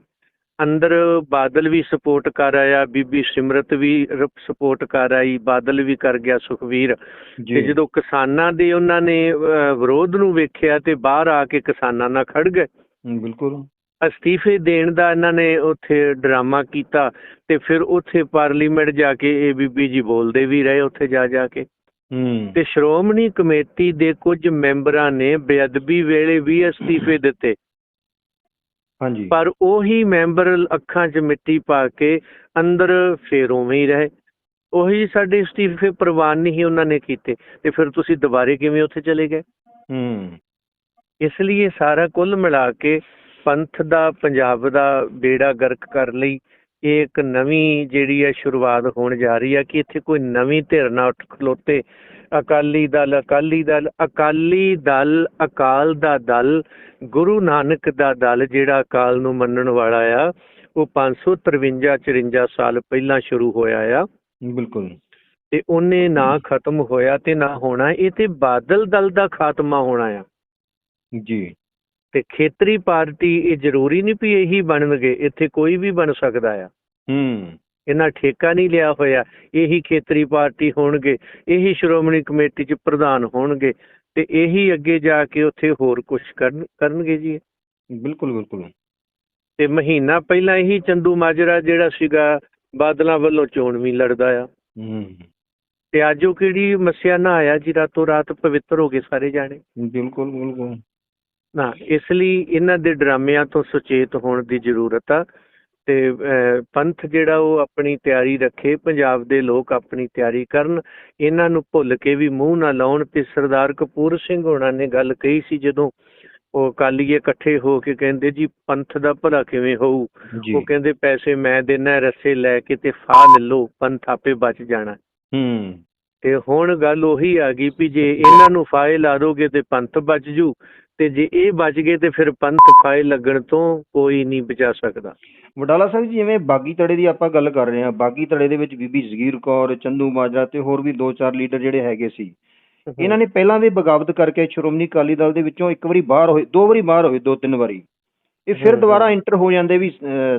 ਅੰਦਰ ਬਾਦਲ ਵੀ ਸਪੋਰਟ ਕਰ ਆਇਆ ਬੀਬੀ ਸਿਮਰਤ ਵੀ ਸਪੋਰਟ ਕਰ ਆਈ ਬਾਦਲ ਵੀ ਕਰ ਗਿਆ ਸੁਖਵੀਰ। ਤੇ ਜਦੋਂ ਕਿਸਾਨਾਂ ਦੇ ਉਹਨਾਂ ਨੇ ਵਿਰੋਧ ਨੂੰ ਵੇਖਿਆ ਤੇ ਬਾਹਰ ਆ ਕੇ ਕਿਸਾਨਾਂ ਨਾਲ ਖੜ ਗਏ। ਬਿਲਕੁਲ। ਅਸਤੀਫੇ ਦੇਣ ਦਾ ਇਹਨਾਂ ਨੇ ਉੱਥੇ ਡਰਾਮਾ ਕੀਤਾ ਤੇ ਫਿਰ ਉੱਥੇ ਪਾਰਲੀਮੈਂਟ ਜਾ ਕੇ ਇਹ ਬੀਬੀ ਜੀ ਬੋਲਦੇ ਵੀ ਰਹੇ ਉੱਥੇ ਜਾ ਜਾ ਕੇ। ਤੇ ਸ਼੍ਰੋਮਣੀ ਕਮੇਟੀ ਦੇ ਕੁਝ ਮੈਂਬਰਾਂ ਨੇ ਬੇਅਦਬੀ ਵੇਲੇ ਵੀ ਅਸਤੀਫੇ ਦਿੱਤੇ। ਹਾਂਜੀ। ਪਰ ਉਹੀ ਮੈਂਬਰ ਅੱਖਾਂ 'ਚ ਮਿੱਟੀ ਪਾ ਕੇ ਅੰਦਰ ਫੇਰ ਉਵੇਂ ਹੀ ਰਹੇ। ਉਹੀ ਸਾਡੇ ਅਸਤੀਫੇ ਪ੍ਰਵਾਨ ਨਹੀਂ ਉਹਨਾਂ ਨੇ ਕੀਤੇ। ਤੇ ਫਿਰ ਤੁਸੀਂ ਦੁਬਾਰੇ ਕਿਵੇਂ ਉੱਥੇ ਚਲੇ ਗਏ? ਹੂੰ। ਇਸ ਲਈ ਸਾਰਾ ਕੁੱਲ ਮਿਲਾ ਕੇ ਪੰਥ ਦਾ ਪੰਜਾਬ ਦਾ ਬੇੜਾ ਗਰਕ ਕਰ ਲਈ। ਇਹ ਇੱਕ ਨਵੀਂ ਜਿਹੜੀ ਹੈ ਸ਼ੁਰੂਆਤ ਹੋਣ ਜਾ ਰਹੀ ਹੈ ਕਿ ਇੱਥੇ ਕੋਈ ਨਵੀਂ ਧਿਰ ਨਾ ਉੱਠ ਖਲੋਤੇ। ਅਕਾਲੀ ਦਲ ਅਕਾਲੀ ਦਲ ਅਕਾਲੀ ਦਲ ਅਕਾਲ ਦਾ ਦਲ ਗੁਰੂ ਨਾਨਕ ਦਾ ਦਲ ਜਿਹੜਾ ਅਕਾਲ ਨੂੰ ਮੰਨਣ ਵਾਲਾ ਆ ਉਹ 553 54 ਸਾਲ ਪਹਿਲਾਂ ਸ਼ੁਰੂ ਹੋਇਆ ਆ। ਬਿਲਕੁਲ। ਤੇ ਉਹਨੇ ਨਾ ਖਤਮ ਹੋਇਆ ਤੇ ਨਾ ਹੋਣਾ ਇਹ ਤੇ ਬਾਦਲ ਦਲ ਦਾ ਖਾਤਮਾ ਹੋਣਾ ਆ। ਜੀ। ਤੇ ਖੇਤਰੀ ਪਾਰਟੀ ਇਹ ਜ਼ਰੂਰੀ ਨਹੀਂ ਵੀ ਇਹੀ ਬਣਨਗੇ ਇੱਥੇ ਕੋਈ ਵੀ ਬਣ ਸਕਦਾ ਆ। ਹੂੰ। ਇਹਨਾਂ ਠੇਕਾ ਨਹੀਂ ਲਿਆ ਹੋਇਆ ਇਹੀ ਖੇਤਰੀ ਪਾਰਟੀ ਹੋਣਗੇ ਇਹੀ ਸ਼੍ਰੋਮਣੀ ਕਮੇਟੀ ਚ ਪ੍ਰਧਾਨ ਹੋਣਗੇ ਤੇ ਇਹੀ ਅੱਗੇ ਜਾ ਕੇ ਉੱਥੇ ਹੋਰ ਕੁਝ ਕਰਨ ਕਰਨਗੇ ਜੀ। ਬਿਲਕੁਲ ਬਿਲਕੁਲ। ਤੇ ਮਹੀਨਾ ਪਹਿਲਾਂ ਇਹੀ ਚੰਦੂ ਮਾਜਰਾ ਜਿਹੜਾ ਸੀਗਾ ਬਾਦਲਾਂ ਵੱਲੋਂ ਚੋਣ ਵੀ ਲੜਦਾ ਆ। ਹੂੰ। ਤੇ ਅੱਜ ਉਹ ਕਿਹੜੀ ਮੱਸਿਆ ਨਾ ਆਇਆ ਜੀ ਰਾਤੋਂ ਰਾਤ ਪਵਿੱਤਰ ਹੋ ਗਏ ਸਾਰੇ ਜਾਣੇ। ਬਿਲਕੁਲ ਬਿਲਕੁਲ। ਨਾ ਇਸ ਲਈ ਇਹਨਾਂ ਦੇ ਡਰਾਮਿਆਂ ਤੋਂ ਸੁਚੇਤ ਹੋਣ ਦੀ ਜ਼ਰੂਰਤ ਆ ਤੇ ਪੰਥ ਜਿਹੜਾ ਉਹ ਆਪਣੀ ਤਿਆਰੀ ਰੱਖੇ ਪੰਜਾਬ ਦੇ ਲੋਕ ਆਪਣੀ ਤਿਆਰੀ ਕਰਨ ਇਹਨਾਂ ਨੂੰ ਭੁੱਲ ਕੇ ਵੀ ਮੂੰਹ ਨਾ ਲਾਉਣ ਤੇ ਸਰਦਾਰ ਕਪੂਰ ਸਿੰਘ ਹੋਣਾ ਨੇ ਗੱਲ ਕਹੀ ਸੀ ਜਦੋਂ ਉਹ ਕਾਲੀਏ ਇਕੱਠੇ ਹੋ ਕੇ ਕਹਿੰਦੇ ਜੀ ਪੰਥ ਦਾ ਭਲਾ ਕਿਵੇਂ ਹੋਊ? ਉਹ ਕਹਿੰਦੇ ਪੈਸੇ ਮੈਂ ਦੇਣਾ ਰੱਸੇ ਲੈ ਕੇ ਤੇ ਫਾਹ ਲੈ ਲਓ ਪੰਥ ਆਪੇ ਬਚ ਜਾਣਾ। ਹੂੰ। ਤੇ ਹੁਣ ਗੱਲ ਉਹੀ ਆ ਗਈ ਵੀ ਜੇ ਇਹਨਾਂ ਨੂੰ ਫਾਇਲ ਲਾ ਦੋਗੇ ਤੇ ਪੰਥ ਬਚ ਜੂ ਤੇ ਜੇ ਇਹ ਬਚ ਗਏ ਤੇ ਫਿਰ ਪੰਥ ਫਾਇਲ ਲੱਗਣ ਤੋਂ ਕੋਈ ਨਹੀਂ ਬਚਾ ਸਕਦਾ। ਵਡਾਲਾ ਸਾਹਿਬ ਜੀ ਜਿਵੇਂ ਬਾਗੀ ਧੜੇ ਦੀ ਆਪਾਂ ਗੱਲ ਕਰ ਰਹੇ ਹਾਂ ਬਾਗੀ ਧੜੇ ਦੇ ਵਿੱਚ ਬੀਬੀ ਜ਼ਗੀਰ ਕੌਰ ਚੰਦੂ ਮਾਜਰਾ ਤੇ ਹੋਰ ਵੀ ਦੋ ਚਾਰ ਲੀਡਰ ਜਿਹੜੇ ਹੈਗੇ ਸੀ। ਇਹਨਾਂ ਨੇ ਪਹਿਲਾਂ ਵੀ ਬਗਾਵਤ ਕਰਕੇ ਸ਼੍ਰੋਮਣੀ ਅਕਾਲੀ ਦਲ ਦੇ ਵਿੱਚੋਂ ਇੱਕ ਵਾਰੀ ਬਾਹਰ ਹੋਏ ਦੋ ਵਾਰੀ ਬਾਹਰ ਹੋਏ ਦੋ ਤਿੰਨ ਵਾਰੀ। ਇਹ ਫਿਰ ਦੁਬਾਰਾ। ਇੰਟਰ ਹੋ ਜਾਂਦੇ ਵੀ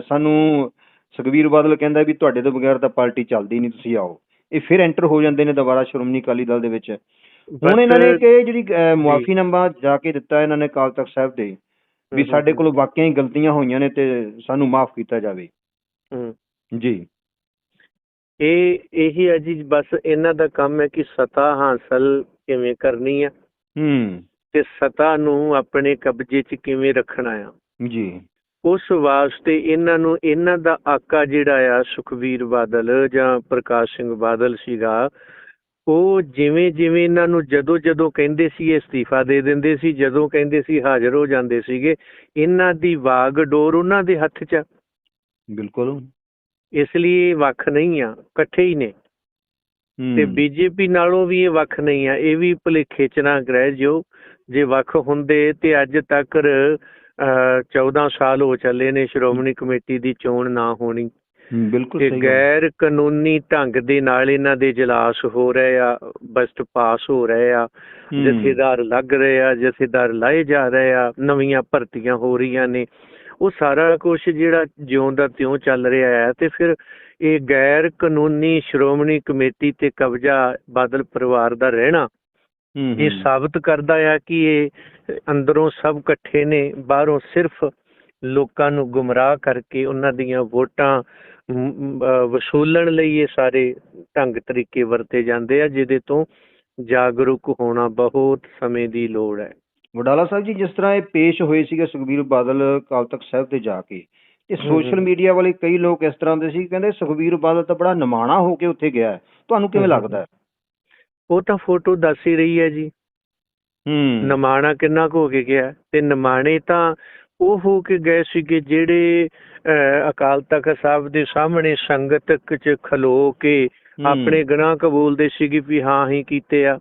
ਸਾਨੂੰ ਸੁਖਬੀਰ ਬਾਦਲ ਕਹਿੰਦਾ ਵੀ ਤੁਹਾਡੇ ਤੋਂ ਬਗੈਰ ਤਾਂ ਪਾਰਟੀ ਚੱਲਦੀ ਨਹੀਂ ਤੁਸੀਂ ਆਓ। ਇਹ ਫਿਰ ਐਂਟਰ ਹੋ ਜਾਂਦੇ ਨੇ ਦੁਬਾਰਾ ਸ਼੍ਰੋਮਣੀ ਅਕਾਲੀ ਦਲ ਦੇ ਵਿੱਚ। ਹੁਣ ਇਹਨਾਂ ਨੇ ਕਿ ਜਿਹੜੀ ਮੁਆਫੀਨਾਮਾ ਜਾ। ਕੇ ਦਿੱਤਾ ਇਹਨਾਂ ਨੇ ਅਕਾਲ ਤਖਤ ਸਾਹਿਬ ਦੇ ਵੀ ਸਾਡੇ ਕੋਲ ਵਾਕਿਆ ਹੀ ਗਲਤੀਆਂ ਹੋਈਆਂ ਨੇ ਤੇ ਸਾਨੂੰ ਮਾਫ ਕੀਤਾ ਜਾਵੇ। ਜੀ। ਇਹ ਇਹੀ ਹੈ ਜੀ ਬਸ ਇਹਨਾਂ ਦਾ ਕੰਮ ਹੈ ਕਿ ਸਤਾ ਹਾਸਲ ਕਿਵੇਂ ਕਰਨੀ ਆ ਹੂੰ। ਤੇ ਸਤਾ ਨੂੰ ਆਪਣੇ ਕਬਜ਼ੇ 'ਚ ਕਿਵੇਂ ਰੱਖਣਾ ਆ। ਜੀ। ਉਸ ਵਾਸਤੇ ਇਹਨਾਂ ਨੂੰ ਇਹਨਾਂ ਦਾ ਆਕਾ ਜਿਹੜਾ ਆ ਸੁਖਵੀਰ ਬਾਦਲ ਜਾਂ ਪ੍ਰਕਾਸ਼ ਸਿੰਘ ਬਾਦਲ ਸੀਗਾ ਉਹ ਜਿਵੇਂ ਜਿਵੇਂ ਇਹਨਾਂ ਨੂੰ ਜਦੋਂ ਜਦੋਂ ਕਹਿੰਦੇ ਸੀ ਇਹ ਅਸਤੀਫਾ ਦੇ ਦਿੰਦੇ ਸੀ ਜਦੋਂ ਕਹਿੰਦੇ ਸੀ ਹਾਜ਼ਰ ਹੋ ਜਾਂਦੇ ਸੀਗੇ ਇਹਨਾਂ ਦੀ ਵਾਗ ਡੋਰ ਉਹਨਾਂ ਦੇ ਹੱਥ 'ਚ। ਬਿਲਕੁਲ। ਇਸ ਲਈ ਵੱਖ ਨਹੀਂ ਆ ਇਕੱਠੇ ਹੀ ਨੇ। ਤੇ ਬੀਜੇਪੀ ਨਾਲੋਂ ਵੀ ਇਹ ਵੱਖ ਨਹੀਂ ਆ ਇਹ ਵੀ ਭੁਲੇਖੇ ਚ ਨਾ ਗ੍ਰਹਿ ਜੋ ਜੇ ਵੱਖ ਹੁੰਦੇ ਤੇ ਅੱਜ ਤੱਕ 14 ਸਾਲ ਹੋ ਚੱਲੇ ਨੇ ਸ਼੍ਰੋਮਣੀ ਕਮੇਟੀ ਦੀ ਚੋਣ ਨਾ ਹੋਣੀ। ਬਿਲਕੁਲ ਸਹੀ। ਗੈਰ ਕਾਨੂੰਨੀ ਢੰਗ ਦੇ ਨਾਲ ਇਹਨਾਂ ਦੇ ਇਜਲਾਸ ਹੋ ਰਹੇ ਆ ਬਸਟ ਪਾਸ ਹੋ ਰਹੇ ਆ ਜਥੇਦਾਰ ਲੱਗ ਰਹੇ ਆ ਜਥੇਦਾਰ ਲਾਏ ਜਾ ਰਹੇ ਆ ਨਵੀਆਂ ਭਰਤੀਆਂ ਹੋ ਰਹੀਆਂ ਨੇ। ਉਹ ਸਾਰਾ ਕੁਝ ਜਿਹੜਾ ਜਿਉਂ ਦਾ ਤਿਉਂ ਚੱਲ ਰਿਹਾ ਹੈ ਤੇ ਫਿਰ ਇਹ ਗੈਰ ਕਾਨੂੰਨੀ ਸ਼੍ਰੋਮਣੀ ਕਮੇਟੀ ਤੇ ਕਬਜ਼ਾ ਬਾਦਲ ਪਰਿਵਾਰ ਦਾ ਰਹਿਣਾ ਇਹ ਸਾਬਤ ਕਰਦਾ ਆ ਕਿ ਇਹ ਅੰਦਰੋਂ ਸਭ ਇਕੱਠੇ ਨੇ ਬਾਹਰੋਂ ਸਿਰਫ ਲੋਕਾਂ ਨੂੰ ਗੁੰਮਰਾਹ ਕਰਕੇ ਉਹਨਾਂ ਦੀਆਂ ਵੋਟਾਂ ਵਸੂਲਣ ਲਈ ਇਹ ਸਾਰੇ ਢੰਗ ਤਰੀਕੇ ਵਰਤੇ ਜਾਂਦੇ ਆ ਜਿਹਦੇ ਤੋਂ ਜਾਗਰੂਕ ਹੋਣਾ ਬਹੁਤ ਸਮੇਂ ਦੀ ਲੋੜ ਹੈ ਵਡਾਲਾ ਸਾਹਿਬ ਜੀ ਜਿਸ ਤਰ੍ਹਾਂ ਇਹ ਪੇਸ਼ ਹੋਏ ਸੀਗੇ ਸੁਖਬੀਰ ਬਾਦਲ ਅਕਾਲ ਤਖਤ ਸਾਹਿਬ ਤੇ ਜਾ ਕੇ ਤੇ ਸੋਸ਼ਲ। ਮੀਡੀਆ ਵਾਲੇ ਕਈ ਲੋਕ ਇਸ ਤਰ੍ਹਾਂ ਦੇ ਸੀ ਕਹਿੰਦੇ ਸੁਖਬੀਰ ਬਾਦਲ ਤਾਂ ਬੜਾ ਨਿਮਾਣਾ ਹੋ ਕੇ ਉੱਥੇ ਗਿਆ ਹੈ। ਤੁਹਾਨੂੰ ਕਿਵੇਂ। ਲੱਗਦਾ ਉਹ ਤਾਂ ਫੋਟੋ ਦੱਸ ਹੀ ਰਹੀ ਹੈ ਜੀ ਹੂੰ ਨਮਾਣਾ ਕਿੰਨਾ ਕੁ ਹੋ ਕੇ ਗਿਆ ਤੇ ਨਮਾਣੇ ਤਾਂ ਉਹ ਹੋ ਕੇ ਗਏ ਸੀਗੇ ਜਿਹੜੇ ਅਕਾਲ ਤਖਤ ਸਾਹਿਬ ਦੇ ਸਾਹਮਣੇ ਸੰਗਤ ਚ ਖਲੋ ਕੇ ਆਪਣੇ ਗੁਨਾਹ ਕਬੂਲਦੇ ਸੀਗੇ ਵੀ ਹਾਂ ਹੀ ਕੀਤੇ ਆ।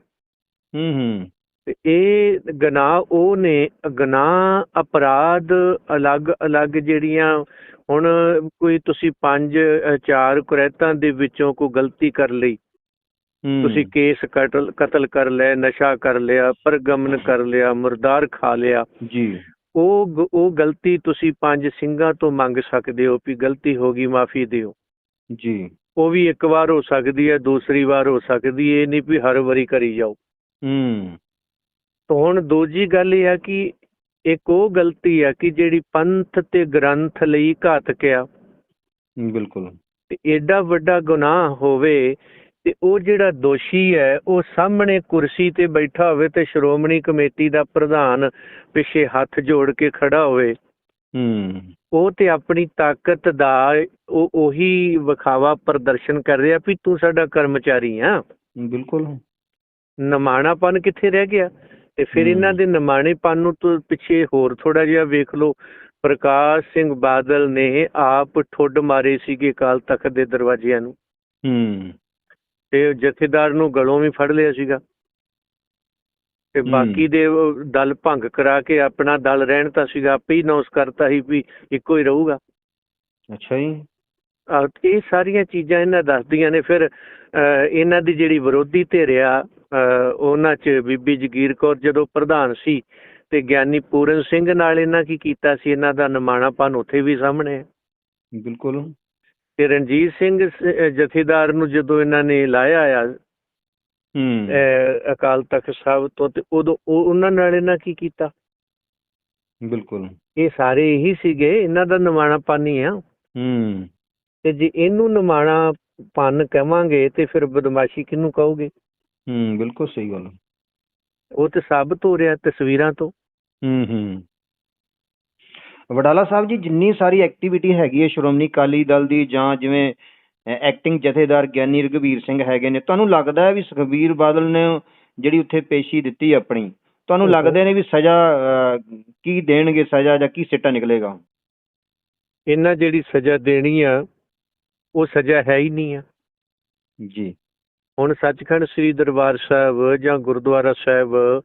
ਹੂੰ ਹੂੰ। ਤੇ ਇਹ ਗੁਨਾਹ ਉਹ ਨੇ ਗੁਨਾਹ ਅਪਰਾਧ ਅਲੱਗ-ਅਲੱਗ ਜਿਹੜੀਆਂ ਹੁਣ ਕੋਈ ਤੁਸੀਂ ਪੰਜ ਚਾਰ ਕੁਰੈਤਾਂ ਦੇ ਵਿੱਚੋਂ ਕੋਈ ਗਲਤੀ ਕਰ ਲਈ। ਤੁਸੀਂ ਕੇਸ ਕਤਲ ਕਤਲ ਕਰ ਲਿਆ ਨਸ਼ਾ ਕਰ ਲਿਆ ਪਰਗਮਨ ਕਰ ਲਿਆ ਮੁਰਦਾਰ ਖਾ ਲਿਆ। ਜੀ। ਉਹ ਉਹ ਗਲਤੀ ਤੁਸੀਂ ਪੰਜ ਸਿੰਘਾਂ ਤੋਂ ਮੰਗ ਸਕਦੇ ਹੋ ਵੀ ਗਲਤੀ ਹੋ ਗਈ ਮਾਫੀ ਦਿਓ। ਜੀ। ਉਹ ਵੀ ਇੱਕ ਵਾਰ ਹੋ ਸਕਦੀ ਹੈ ਦੂਸਰੀ ਵਾਰ ਹੋ ਸਕਦੀ ਹੈ ਇਹ ਨਹੀਂ ਵੀ ਹਰ ਵਾਰੀ ਕਰੀ ਜਾਓ। ਹੂੰ। ਤਾਂ ਹੁਣ ਦੂਜੀ ਗੱਲ ਇਹ ਆ ਕਿ ਇੱਕ ਉਹ ਗਲਤੀ ਆ ਕਿ ਜਿਹੜੀ ਪੰਥ ਤੇ ਗ੍ਰੰਥ ਲਈ ਘਾਤਕ ਆ। ਬਿਲਕੁਲ। ਤੇ ਐਡਾ ਵੱਡਾ ਗੁਨਾਹ ਹੋਵੇ ਤੇ ਉਹ ਜਿਹੜਾ ਦੋਸ਼ੀ ਹੈ ਉਹ ਸਾਹਮਣੇ ਕੁਰਸੀ ਤੇ ਬੈਠਾ ਹੋਵੇ ਤੇ ਸ਼੍ਰੋਮਣੀ ਕਮੇਟੀ ਦਾ ਪ੍ਰਧਾਨ ਪਿੱਛੇ ਹੱਥ ਜੋੜ ਕੇ ਖੜਾ ਹੋਵੇ। ਹੂੰ। ਉਹ ਤੇ ਆਪਣੀ ਤਾਕਤ ਦਾ ਉਹ ਉਹੀ ਵਿਖਾਵਾ ਪ੍ਰਦਰਸ਼ਨ ਕਰ ਰਿਹਾ ਵੀ ਤੂੰ ਸਾਡਾ ਕਰਮਚਾਰੀ ਆ। ਬਿਲਕੁਲ। ਨਿਮਾਣਾਪਨ ਕਿੱਥੇ ਰਹਿ ਗਿਆ? ਤੇ ਫਿਰ। ਇਹਨਾਂ ਦੇ ਨਿਮਾਣੇਪਨ ਨੂੰ ਤੋਂ ਪਿੱਛੇ ਹੋਰ ਥੋੜਾ ਜਿਹਾ ਵੇਖ ਲਓ। ਪ੍ਰਕਾਸ਼ ਸਿੰਘ ਬਾਦਲ ਨੇ ਆਪ ਠੁੱਡ ਮਾਰੇ ਸੀਗੇ ਅਕਾਲ ਤਖਤ ਦੇ ਦਰਵਾਜ਼ਿਆਂ ਨੂੰ। ਹੂੰ। ਤੇ ਜਥੇਦਾਰ ਨੂੰ ਗਲੋਂ ਵੀ ਫੜ ਲਿਆ ਸੀਗਾ। ਤੇ। ਬਾਕੀ ਦੇ ਦਲ ਭੰਗ ਕਰਾ ਕੇ ਆਪਣਾ ਦਲ ਰਹਿਣ ਤਾਂ ਸੀਗਾ ਆਪੇ ਹੀ ਨੌਸ ਕਰਤਾ ਸੀ ਵੀ ਇੱਕੋ ਹੀ ਰਹੂਗਾ। ਅੱਛਾ ਜੀ। ਇਹ ਸਾਰੀਆਂ ਚੀਜ਼ਾਂ ਇਹਨਾਂ ਦੱਸਦੀਆਂ ਨੇ। ਫਿਰ ਇਹਨਾਂ ਦੀ ਜਿਹੜੀ ਵਿਰੋਧੀ ਧਿਰ ਆ ਅਹ, ਉਹਨਾਂ 'ਚ ਬੀਬੀ ਜਗੀਰ ਕੌਰ ਜਦੋਂ ਪ੍ਰਧਾਨ ਸੀ ਤੇ ਗਿਆਨੀ ਪੂਰਨ ਸਿੰਘ ਨਾਲ ਇਹਨਾਂ ਕੀ ਕੀਤਾ ਸੀ ਇਹਨਾਂ ਦਾ ਨਿਮਾਣਾਪਨ ਉੱਥੇ ਵੀ ਸਾਹਮਣੇ ਬਿਲਕੁਲ। ਤੇ ਰਣਜੀਤ ਸਿੰਘ ਜਥੇਦਾਰ ਨੂੰ ਜਦੋਂ ਇਹਨਾਂ ਨੇ ਲਾਇਆ ਆ ਹੂੰ। ਅਕਾਲ ਤਖਤ ਸਾਹਿਬ ਤੋਂ ਤੇ ਉਦੋਂ ਉਹ- ਉਹਨਾਂ ਨਾਲ ਇਹਨਾਂ ਕੀ ਕੀਤਾ? ਬਿਲਕੁਲ। ਇਹ ਸਾਰੇ ਇਹੀ ਸੀਗੇ ਇਹਨਾਂ ਦਾ ਨਿਮਾਣਾਪਨ ਹੀ ਆ। ਹੂੰ। ਤੇ ਜੇ ਇਹਨੂੰ ਨਿਮਾਣਾ ਪਨ ਕਵਾਂਗੇ ਤੇ ਫਿਰ ਬਦਮਾਸ਼ੀ ਕਿਹਨੂੰ ਕਹੋਗੇ? ਹੂੰ ਬਿਲਕੁਲ ਸਹੀ ਗੱਲ। ਉਹ ਤੇ ਸਾਬਤ ਹੋ ਰਿਹਾ ਤਸਵੀਰਾਂ ਤੋਂ। ਹੂੰ ਹੂੰ। ਵਡਾਲਾ ਸਾਹਿਬ ਜੀ ਜਿੰਨੀ ਸਾਰੀ ਐਕਟੀਵਿਟੀ ਹੈਗੀ ਹੈ ਸ਼੍ਰੋਮਣੀ ਅਕਾਲੀ ਦਲ ਦੀ ਜਾਂ ਜਿਵੇਂ ਐਕਟਿੰਗ ਜਥੇਦਾਰ ਗਿਆਨੀ ਰਘਵੀਰ ਸਿੰਘ ਹੈਗੇ ਨੇ ਤੁਹਾਨੂੰ ਲੱਗਦਾ ਹੈ ਵੀ ਸੁਖਬੀਰ ਬਾਦਲ ਨੇ ਜਿਹੜੀ ਉੱਥੇ ਪੇਸ਼ੀ ਦਿੱਤੀ ਆਪਣੀ ਤੁਹਾਨੂੰ। ਲੱਗਦਾ ਨੇ ਵੀ ਸਜ਼ਾ ਕੀ ਦੇਣਗੇ ਸਜ਼ਾ ਜਾਂ ਕੀ ਸਿੱਟਾ ਨਿਕਲੇਗਾ? ਇਹਨਾਂ ਜਿਹੜੀ ਸਜ਼ਾ ਦੇਣੀ ਆ ਉਹ ਸਜ਼ਾ ਹੈ ਹੀ ਨਹੀਂ ਆ। ਜੀ। ਹੁਣ ਸੱਚਖੰਡ ਸ੍ਰੀ ਦਰਬਾਰ ਸਾਹਿਬ ਜਾਂ ਗੁਰਦੁਆਰਾ ਸਾਹਿਬ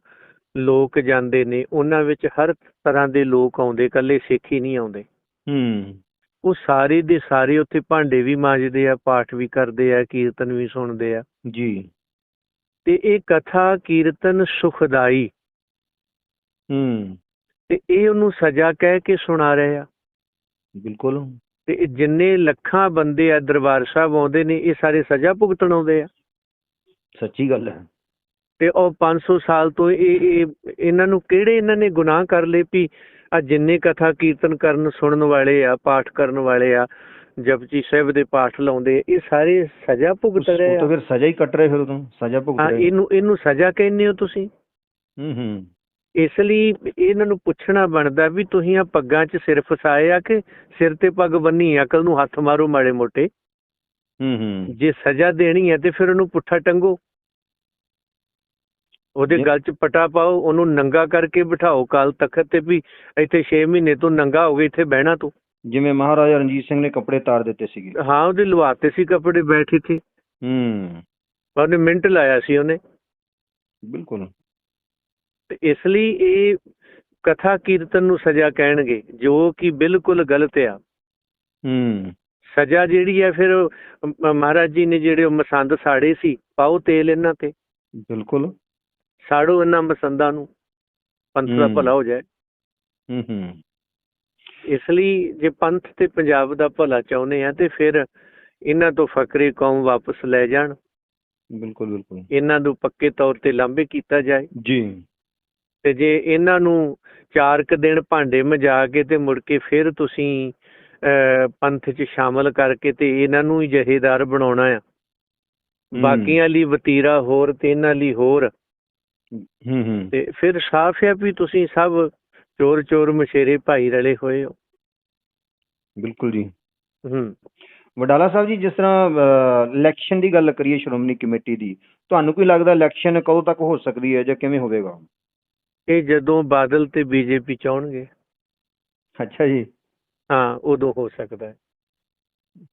ਲੋਕ ਜਾਂਦੇ ਨੇ ਉਹਨਾਂ ਵਿੱਚ ਹਰ ਤਰ੍ਹਾਂ ਦੇ ਲੋਕ ਆਉਂਦੇ ਇਕੱਲੇ ਸਿੱਖ ਹੀ ਨਹੀਂ ਆਉਂਦੇ। ਹੂੰ। ਉਹ ਸਾਰੇ ਦੇ ਸਾਰੇ ਉੱਥੇ ਭਾਂਡੇ ਵੀ ਮਾਂਜਦੇ ਆ ਪਾਠ ਵੀ ਕਰਦੇ ਆ ਕੀਰਤਨ ਵੀ ਸੁਣਦੇ ਆ। ਜੀ। ਤੇ ਇਹ ਕਥਾ ਕੀਰਤਨ ਸੁਖਦਾਈ। ਹੂੰ। ਤੇ ਇਹ ਉਹਨੂੰ ਸਜ਼ਾ ਕਹਿ ਕੇ ਸੁਣਾ ਰਹੇ ਆ। ਬਿਲਕੁਲ। ਤੇ ਜਿੰਨੇ ਲੱਖਾਂ ਬੰਦੇ ਆ ਦਰਬਾਰ ਸਾਹਿਬ ਆਉਂਦੇ ਨੇ ਇਹ ਸਾਰੇ ਸਜ਼ਾ ਭੁਗਤਣ ਆਉਂਦੇ ਆ। ਸੱਚੀ ਗੱਲ ਹੈ। ਤੇ ਉਹ 500 ਸਾਲ ਤੋਂ ਇਹ ਇਹ ਇਹਨਾਂ ਨੂੰ ਕਿਹੜੇ ਇਹਨਾਂ ਨੇ ਗੁਨਾਹ ਕਰ ਲਏ ਵੀ ਆ ਜਿੰਨੇ ਕਥਾ ਕੀਰਤਨ ਕਰਨ ਸੁਣਨ ਵਾਲੇ ਆ ਪਾਠ ਕਰਨ ਵਾਲੇ ਆ ਜਪਜੀ ਸਾਹਿਬ ਦੇ ਪਾਠ ਲਾਉਂਦੇ ਇਹ ਸਾਰੇ ਸਜ਼ਾ ਭੁਗਤ ਰਹੇ ਉਹ ਤਾਂ ਆ। ਫਿਰ ਸਜ਼ਾ ਹੀ ਕੱਟ ਰਹੇ ਫਿਰ ਉਦੋਂ ਸਜ਼ਾ ਭੁਗਤ ਹਾਂ ਰਹੇ। ਇਹਨੂੰ ਇਹਨੂੰ ਸਜ਼ਾ ਕਹਿੰਦੇ ਹੋ ਤੁਸੀਂ? ਹੂੰ ਹੂੰ। ਇਸ ਲਈ ਇਹਨਾਂ ਨੂੰ ਪੁੱਛਣਾ ਬਣਦਾ ਵੀ ਤੁਸੀਂ ਆ ਪੱਗਾਂ 'ਚ ਸਿਰ ਫਸਾਏ ਆ ਕਿ ਸਿਰ ਤੇ ਪੱਗ ਬੰਨੀ ਅਕਲ ਨੂੰ ਹੱਥ ਮਾਰੋ ਮਾੜੇ ਮੋਟੇ। ਹੂੰ ਹੂੰ। ਜੇ ਸਜ਼ਾ ਦੇਣੀ ਹੈ ਤੇ ਫਿਰ ਉਹਨੂੰ ਪੁੱਠਾ ਟੰਗੋ। ਉਹਦੇ ਗਲ 'ਚ ਪਟਾ ਪਾਓ ਉਹਨੂੰ ਨੰਗਾ ਕਰਕੇ ਬਿਠਾਓ ਕਾਲ ਤਖਤ ਤੇ ਵੀ ਇੱਥੇ 6 ਮਹੀਨੇ ਤੋਂ ਨੰਗਾ ਹੋ ਗਿਆ ਇੱਥੇ ਬਹਿਣਾ ਤੂੰ। ਜਿਵੇਂ ਮਹਾਰਾਜਾ ਰਣਜੀਤ ਸਿੰਘ ਨੇ ਕੱਪੜੇ ਤਾਰ ਦਿੱਤੇ ਸੀਗੇ। ਹਾਂ ਉਹਦੇ ਲਵਾਤੇ ਸੀ ਕੱਪੜੇ ਬੈਠ ਇੱਥੇ। ਹੂੰ। ਉਹਨੇ ਮਿੰਟ ਲਾਇਆ ਸੀ ਉਹਨੇ। ਬਿਲਕੁਲ। ਤੇ ਇਸ ਲਈ ਇਹ ਕਥਾ ਕੀਰਤਨ ਨੂੰ ਸਜ਼ਾ ਕਹਿਣਗੇ ਜੋ ਕਿ ਬਿਲਕੁਲ ਗਲਤ ਆ। ਹੂੰ। ਸਜ਼ਾ ਜਿਹੜੀ ਹੈ ਫਿਰ ਮਹਾਰਾਜ ਜੀ ਨੇ ਜਿਹੜੇ ਮਸੰਦ ਸਾੜੇ ਸੀ ਪਾਓ ਤੇਲ ਇਹਨਾਂ ਤੇ। ਬਿਲਕੁਲ। ਸਾੜੋ ਇਹਨਾਂ ਮਸੰਦਾਂ ਨੂੰ ਪੰਥ ਦਾ। ਭਲਾ ਹੋ ਜਾਏ। ਹੂੰ ਹੂੰ। ਇਸ ਲਈ ਜੇ ਪੰਥ ਤੇ ਪੰਜਾਬ ਦਾ ਭਲਾ ਚਾਹੁੰਦੇ ਆ ਤੇ ਫਿਰ ਇਹਨਾਂ ਤੋਂ ਫਕਰੇ ਕੌਮ ਵਾਪਸ ਲੈ ਜਾਣ। ਬਿਲਕੁਲ ਬਿਲਕੁਲ। ਇਹਨਾਂ ਨੂੰ ਪੱਕੇ ਤੌਰ ਤੇ ਲਾਂਭੇ ਕੀਤਾ ਜਾਏ। ਜੀ। ਤੇ ਜੇ ਇਹਨਾਂ ਨੂੰ ਚਾਰ ਕੁ ਦਿਨ ਭਾਂਡੇ ਮਜਾ ਕੇ ਤੇ ਮੁੜ ਕੇ ਫਿਰ ਤੁਸੀਂ ਪੰਥ 'ਚ ਸ਼ਾਮਲ ਕਰਕੇ ਤੇ ਇਹਨਾਂ ਨੂੰ ਹੀ ਜਹੇਦਾਰ ਬਣਾਉਣਾ ਆ। ਬਾਕੀਆਂ ਲਈ ਵਤੀਰਾ ਹੋਰ ਤੇ ਇਹਨਾਂ ਲਈ ਹੋਰ। ਹੂੰ ਹੂੰ। ਤੇ ਫਿਰ ਸਾਫ਼ ਹੈ ਵੀ ਤੁਸੀਂ ਸਭ ਚੋਰ ਚੋਰ ਮਸ਼ੇਰੇ ਭਾਈ ਰਲੇ ਹੋਏ ਹੋ। ਬਿਲਕੁਲ ਜੀ। ਹੂੰ। ਵਡਾਲਾ ਸਾਹਿਬ ਜੀ ਜਿਸ ਤਰ੍ਹਾਂ ਇਲੈਕਸ਼ਨ ਦੀ ਗੱਲ ਕਰੀਏ ਸ਼੍ਰੋਮਣੀ ਕਮੇਟੀ ਦੀ ਤੁਹਾਨੂੰ ਕੀ ਲੱਗਦਾ ਇਲੈਕਸ਼ਨ ਕਦੋਂ ਤੱਕ ਹੋ ਸਕਦੀ ਹੈ ਜਾਂ ਕਿਵੇਂ ਹੋਵੇਗਾ? ਇਹ ਜਦੋਂ ਬਾਦਲ ਤੇ ਬੀਜੇਪੀ ਚਾਹਣਗੇ। ਅੱਛਾ ਜੀ। ਹਾਂ ਉਦੋਂ ਹੋ ਸਕਦਾ ਹੈ।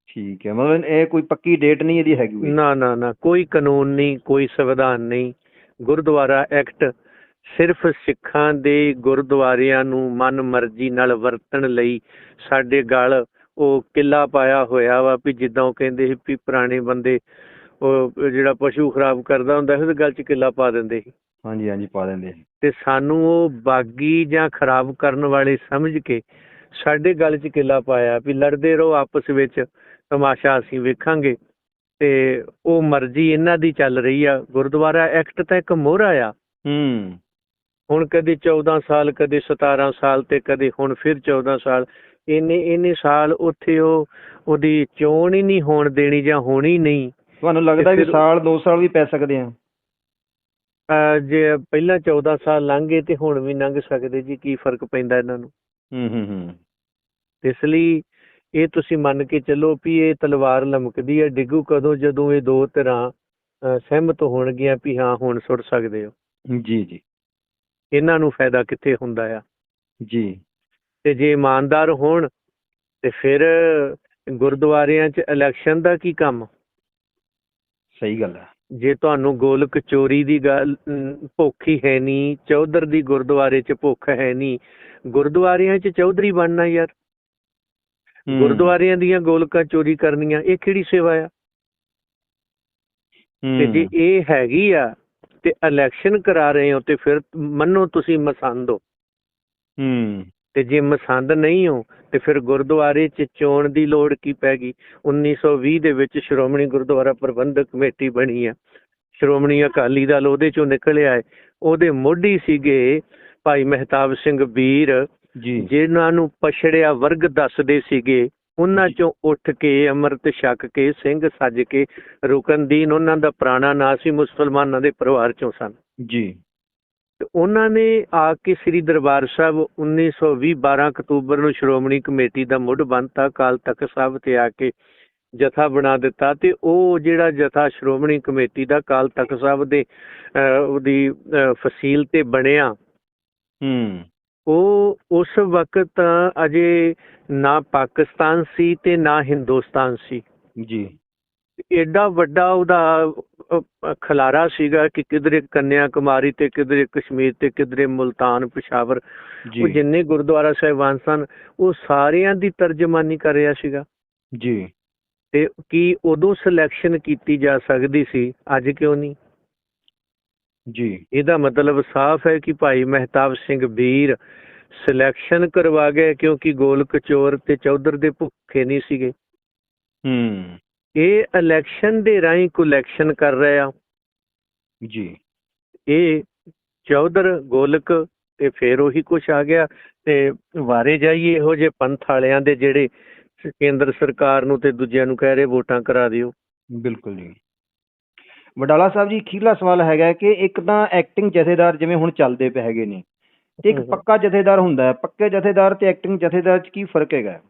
ਠੀਕ ਹੈ ਮਤਲਬ ਇਹ ਕੋਈ ਪੱਕੀ ਡੇਟ ਨਹੀਂ ਇਹਦੀ ਹੈਗੀ ਨਾ ਨਾ ਨਾ ਕੋਈ ਕਾਨੂੰਨ ਨਹੀਂ ਕੋਈ ਸੰਵਿਧਾਨ ਨਹੀਂ। ਗੁਰਦੁਆਰਾ ਐਕਟ ਸਿਰਫ ਸਿੱਖਾਂ ਦੇ ਗੁਰਦੁਆਰਿਆਂ ਨੂੰ ਮਨ ਮਰਜ਼ੀ ਨਾਲ ਵਰਤਣ ਲਈ ਸਾਡੇ ਗਲ ਉਹ ਕਿੱਲਾ ਪਾਇਆ ਹੋਇਆ ਵਾ ਵੀ ਜਿੱਦਾਂ ਉਹ ਕਹਿੰਦੇ ਸੀ ਵੀ ਪੁਰਾਣੇ ਬੰਦੇ ਉਹ ਜਿਹੜਾ ਪਸ਼ੂ ਖਰਾਬ ਕਰਦਾ ਹੁੰਦਾ ਸੀ ਉਹਦੇ ਗਲ 'ਚ ਕਿੱਲਾ ਪਾ ਦਿੰਦੇ ਸੀ। ਹਾਂਜੀ ਹਾਂਜੀ ਪਾ ਦਿੰਦੇ ਤੇ ਸਾਨੂੰ ਉਹ ਬਾਗੀ ਜਾਂ ਖਰਾਬ ਕਰਨ ਵਾਲੇ ਸਮਝ ਕੇ ਸਾਡੇ ਗਲ 'ਚ ਕਿੱਲਾ ਪਾਇਆ ਵੀ ਲੜਦੇ ਰਹੋ ਆਪਸ ਵਿੱਚ ਤਮਾਸ਼ਾ ਅਸੀਂ ਵੇਖਾਂਗੇ। ਤੇ ਉਹ ਮਰਜ਼ੀ ਇਹਨਾਂ ਦੀ ਚੱਲ ਰਹੀ ਆ। ਗੁਰਦੁਆਰਾ ਐਕਟ ਤਾਂ ਇੱਕ ਮੋਹਰਾ ਆ। ਹੂੰ। ਹੁਣ ਕਦੇ 14 ਸਾਲ ਕਦੇ 17 ਸਾਲ ਤੇ ਕਦੇ ਹੁਣ ਫਿਰ 14 ਸਾਲ। ਇੰਨੇ ਇੰਨੇ ਸਾਲ ਉੱਥੇ ਉਹ ਉਹਦੀ ਚੋਣ ਹੀ ਨਹੀਂ ਹੋਣ ਦੇਣੀ ਜਾਂ ਹੋਣੀ ਨਹੀਂ। ਤੁਹਾਨੂੰ ਲੱਗਦਾ ਵੀ ਫਿਰ- ਸਾਲ 2 ਸਾਲ ਵੀ ਪੈ ਸਕਦੇ ਆ? ਜੇ ਪਹਿਲਾਂ 14 ਸਾਲ ਲੰਘ ਗਏ ਤੇ ਹੁਣ ਵੀ ਲੰਘ ਸਕਦੇ ਜੀ ਕੀ ਫ਼ਰਕ ਪੈਂਦਾ ਇਹਨਾਂ ਨੂੰ। ਹੂੰ ਹੂੰ ਹੂੰ। ਇਸ ਲਈ ਇਹ ਤੁਸੀਂ ਮੰਨ ਕੇ ਚੱਲੋ ਵੀ ਇਹ ਤਲਵਾਰ ਲਮਕਦੀ ਹੈ ਡਿੱਗੂ ਕਦੋਂ ਜਦੋਂ ਇਹ ਦੋ ਧਿਰਾਂ ਸਹਿਮਤ ਹੋਣਗੀਆਂ ਵੀ ਹਾਂ ਹੁਣ ਸੁੱਟ ਸਕਦੇ ਹੋ। ਜੀ ਜੀ। ਇਹਨਾਂ ਨੂੰ ਫਾਇਦਾ ਕਿੱਥੇ ਹੁੰਦਾ ਆ? ਜੀ। ਤੇ ਜੇ ਇਮਾਨਦਾਰ ਹੋਣ ਤੇ ਫਿਰ ਗੁਰਦੁਆਰਿਆਂ 'ਚ ਇਲੈਕਸ਼ਨ ਦਾ ਕੀ ਕੰਮ? ਸਹੀ ਗੱਲ ਹੈ। ਜੇ ਤੁਹਾਨੂੰ ਗੋਲਕ ਚੋਰੀ ਦੀ ਗੱਲ ਭੁੱਖ ਹੀ ਨਹੀਂ ਚੌਧਰ ਦੀ ਗੁਰਦੁਆਰੇ 'ਚ ਭੁੱਖ ਹੈ ਨਹੀਂ ਗੁਰਦੁਆਰਿਆਂ 'ਚ ਚੌਧਰੀ ਬਣਨਾ ਯਾਰ। ਗੁਰਦੁਆਰਿਆਂ ਦੀਆਂ ਗੋਲਕਾਂ ਚੋਰੀ ਕਰਨੀਆਂ ਇਹ ਕਿਹੜੀ ਸੇਵਾ ਆ? ਤੇ ਜੇ ਇਹ ਹੈਗੀ ਆ ਤੇ ਇਲੈਕਸ਼ਨ ਕਰਾ ਰਹੇ ਹੋ ਤੇ ਫਿਰ ਮੰਨੋ ਤੁਸੀਂ ਮਸੰਦ ਹੋ। ਹੂੰ। ਤੇ ਜੇ ਮਸੰਦ ਨਹੀਂ ਹੋ ਤੇ ਫਿਰ ਗੁਰਦੁਆਰੇ 'ਚ ਚੋਣ ਦੀ ਲੋੜ ਕੀ ਪੈ ਗਈ? 1920 ਦੇ ਵਿੱਚ ਸ਼੍ਰੋਮਣੀ ਗੁਰਦੁਆਰਾ ਪ੍ਰਬੰਧਕ ਕਮੇਟੀ ਬਣੀ ਆ। ਸ਼੍ਰੋਮਣੀ ਅਕਾਲੀ ਦਲ ਉਹਦੇ ਚੋਂ ਨਿਕਲਿਆ ਹੈ ਉਹਦੇ ਮੋਢੀ ਸੀਗੇ ਭਾਈ ਮਹਿਤਾਬ ਸਿੰਘ ਵੀਰ ਜਿਨ੍ਹਾਂ ਨੂੰ ਪਛੜਿਆ ਵਰਗ ਦੱਸਦੇ ਸੀਗੇ ਉਹਨਾਂ। ਚੋਂ ਉੱਠ ਕੇ ਅੰਮ੍ਰਿਤ ਛਕ ਕੇ ਸਿੰਘ ਸੱਜ ਕੇ ਰੁਕਨਦੀਨ ਉਹਨਾਂ ਦਾ ਪੁਰਾਣਾ ਨਾਂ ਸੀ ਮੁਸਲਮਾਨਾਂ ਦੇ ਪਰਿਵਾਰ ਚੋਂ ਸਨ। ਜੀ। ਤੇ ਉਹਨਾਂ ਨੇ ਆ ਕੇ ਸ੍ਰੀ ਦਰਬਾਰ ਸਾਹਿਬ 1920 12 ਅਕਤੂਬਰ ਨੂੰ ਸ਼੍ਰੋਮਣੀ ਕਮੇਟੀ ਦਾ ਮੁੱਢ ਬੰਨਤਾ ਕਾਲ ਤਖਤ ਸਾਹਿਬ ਤੇ ਆ ਕੇ ਜਥਾ ਬਣਾ ਦਿੱਤਾ ਤੇ ਉਹ ਜਿਹੜਾ ਜਥਾ ਸ਼੍ਰੋਮਣੀ ਕਮੇਟੀ ਦਾ ਕਾਲ ਤਖਤ ਸਾਹਿਬ ਦੇ ਉਹਦੀ ਫਸੀਲ ਤੇ ਬਣਿਆ ਹੂੰ। ਉਹ ਉਸ ਵਕਤ ਤਾਂ ਅਜੇ ਨਾ ਪਾਕਿਸਤਾਨ ਸੀ ਤੇ ਨਾ ਹਿੰਦੁਸਤਾਨ ਸੀ। ਜੀ। ਐਡਾ ਵੱਡਾ ਉਹਦਾ ਖਲਾਰਾ ਸੀਗਾ ਕਿ ਕਿਧਰੇ ਕੰਨਿਆ ਕੁਮਾਰੀ ਤੇ ਕਿਧਰੇ ਕਸ਼ਮੀਰ ਤੇ ਕਿਧਰੇ ਮੁਲਤਾਨ ਪਿਸ਼ਾਵਰ ਉਹ ਜਿੰਨੇ ਗੁਰਦੁਆਰਾ ਸਾਹਿਬਾਨ ਸਨ ਉਹ ਸਾਰਿਆਂ ਦੀ ਤਰਜਮਾਨੀ ਕਰ ਰਿਹਾ ਸੀਗਾ। ਜੀ। ਤੇ ਕੀ ਉਦੋਂ ਸਿਲੈਕਸ਼ਨ ਕੀਤੀ ਜਾ ਸਕਦੀ ਸੀ ਅੱਜ ਕਿਉਂ ਨਹੀਂ? ਜੀ। ਇਹਦਾ ਮਤਲਬ ਸਾਫ਼ ਹੈ ਕਿ ਭਾਈ ਮਹਿਤਾਬ ਸਿੰਘ ਵੀਰ ਸਿਲੈਕਸ਼ਨ ਕਰਵਾ ਗਏ ਕਿਉਂਕਿ ਗੋਲਕ ਚੋਰ ਤੇ ਚੌਧਰ ਦੇ ਭੁੱਖੇ ਨਹੀਂ ਸੀਗੇ। ਹੂੰ। ਇਹ ਇਲੈਕਸ਼ਨ ਦੇ ਰਾਹੀਂ ਕਲੈਕਸ਼ਨ ਕਰ ਰਹੇ ਆ। ਜੀ। ਇਹ ਚੌਧਰ ਗੋਲਕ ਤੇ ਫੇਰ ਉਹੀ ਕੁਛ ਆ ਗਿਆ ਤੇ ਵਾਰੇ ਜਾਈਏ ਇਹੋ ਜਿਹੇ ਪੰਥ ਵਾਲਿਆਂ ਦੇ ਜਿਹੜੇ ਕੇਂਦਰ ਸਰਕਾਰ ਨੂੰ ਤੇ ਦੂਜਿਆਂ ਨੂੰ ਕਹਿ ਰਹੇ ਵੋਟਾਂ ਕਰਾ ਦਿਓ। ਬਿਲਕੁਲ ਜੀ। ਵਡਾਲਾ ਸਾਹਿਬ ਜੀ ਅਖੀਰਲਾ ਸਵਾਲ ਹੈਗਾ ਕਿ ਇੱਕ ਤਾਂ ਐਕਟਿੰਗ ਜਥੇਦਾਰ ਜਿਵੇਂ ਹੁਣ ਚੱਲਦੇ ਪਏ ਹੈਗੇ ਨੇ ਤੇ ਇੱਕ। ਪੱਕਾ ਜਥੇਦਾਰ ਹੁੰਦਾ ਹੈ ਪੱਕੇ ਜਥੇਦਾਰ ਤੇ ਐਕਟਿੰਗ ਜਥੇਦਾਰ 'ਚ ਕੀ ਫ਼ਰਕ ਹੈਗਾ?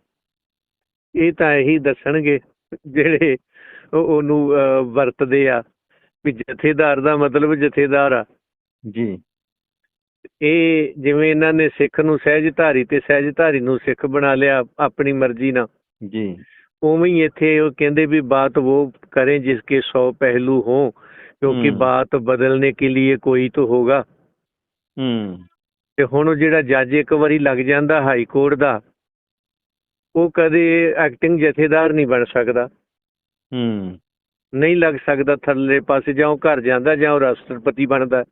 ਇਹ ਤਾਂ ਇਹੀ ਦੱਸਣਗੇ ਜਿਹੜੇ ਉਹ- ਉਹਨੂੰ ਵਰਤਦੇ ਆ ਵੀ ਜਥੇਦਾਰ ਦਾ ਮਤਲਬ ਜਥੇਦਾਰ ਆ। ਜੀ। ਇਹ ਜਿਵੇਂ ਇਹਨਾਂ ਨੇ ਸਿੱਖ ਨੂੰ ਸਹਿਜਧਾਰੀ ਤੇ ਸਹਿਜਧਾਰੀ ਨੂੰ ਸਿੱਖ ਬਣਾ ਲਿਆ ਆਪਣੀ ਮਰਜ਼ੀ ਨਾਲ। ਜੀ। ਉਵੇਂ ਹੀ ਇੱਥੇ ਉਹ ਕਹਿੰਦੇ भी बात वो करें जिसके सौ पहलू हो क्योंकि बात बदलने के लिए कोई तो होगा ਤੇ ਹੁਣ ਜਿਹੜਾ ਜੱਜ ਇੱਕ ਵਾਰੀ ਲੱਗ ਜਾਂਦਾ ਹਾਈ ਕੋਰਟ ਦਾ ਉਹ ਕਦੇ ਐਕਟਿੰਗ ਜਥੇਦਾਰ ਨਹੀਂ ਬਣ ਸਕਦਾ। ਹੂੰ। ਨਹੀਂ ਲੱਗ ਸਕਦਾ ਥੱਲੇ ਪਾਸੇ ਜਾਂ ਉਹ ਘਰ ਜਾਂਦਾ ਜਾਂ ਉਹ ਰਾਸ਼ਟਰਪਤੀ ਬਣਦਾ।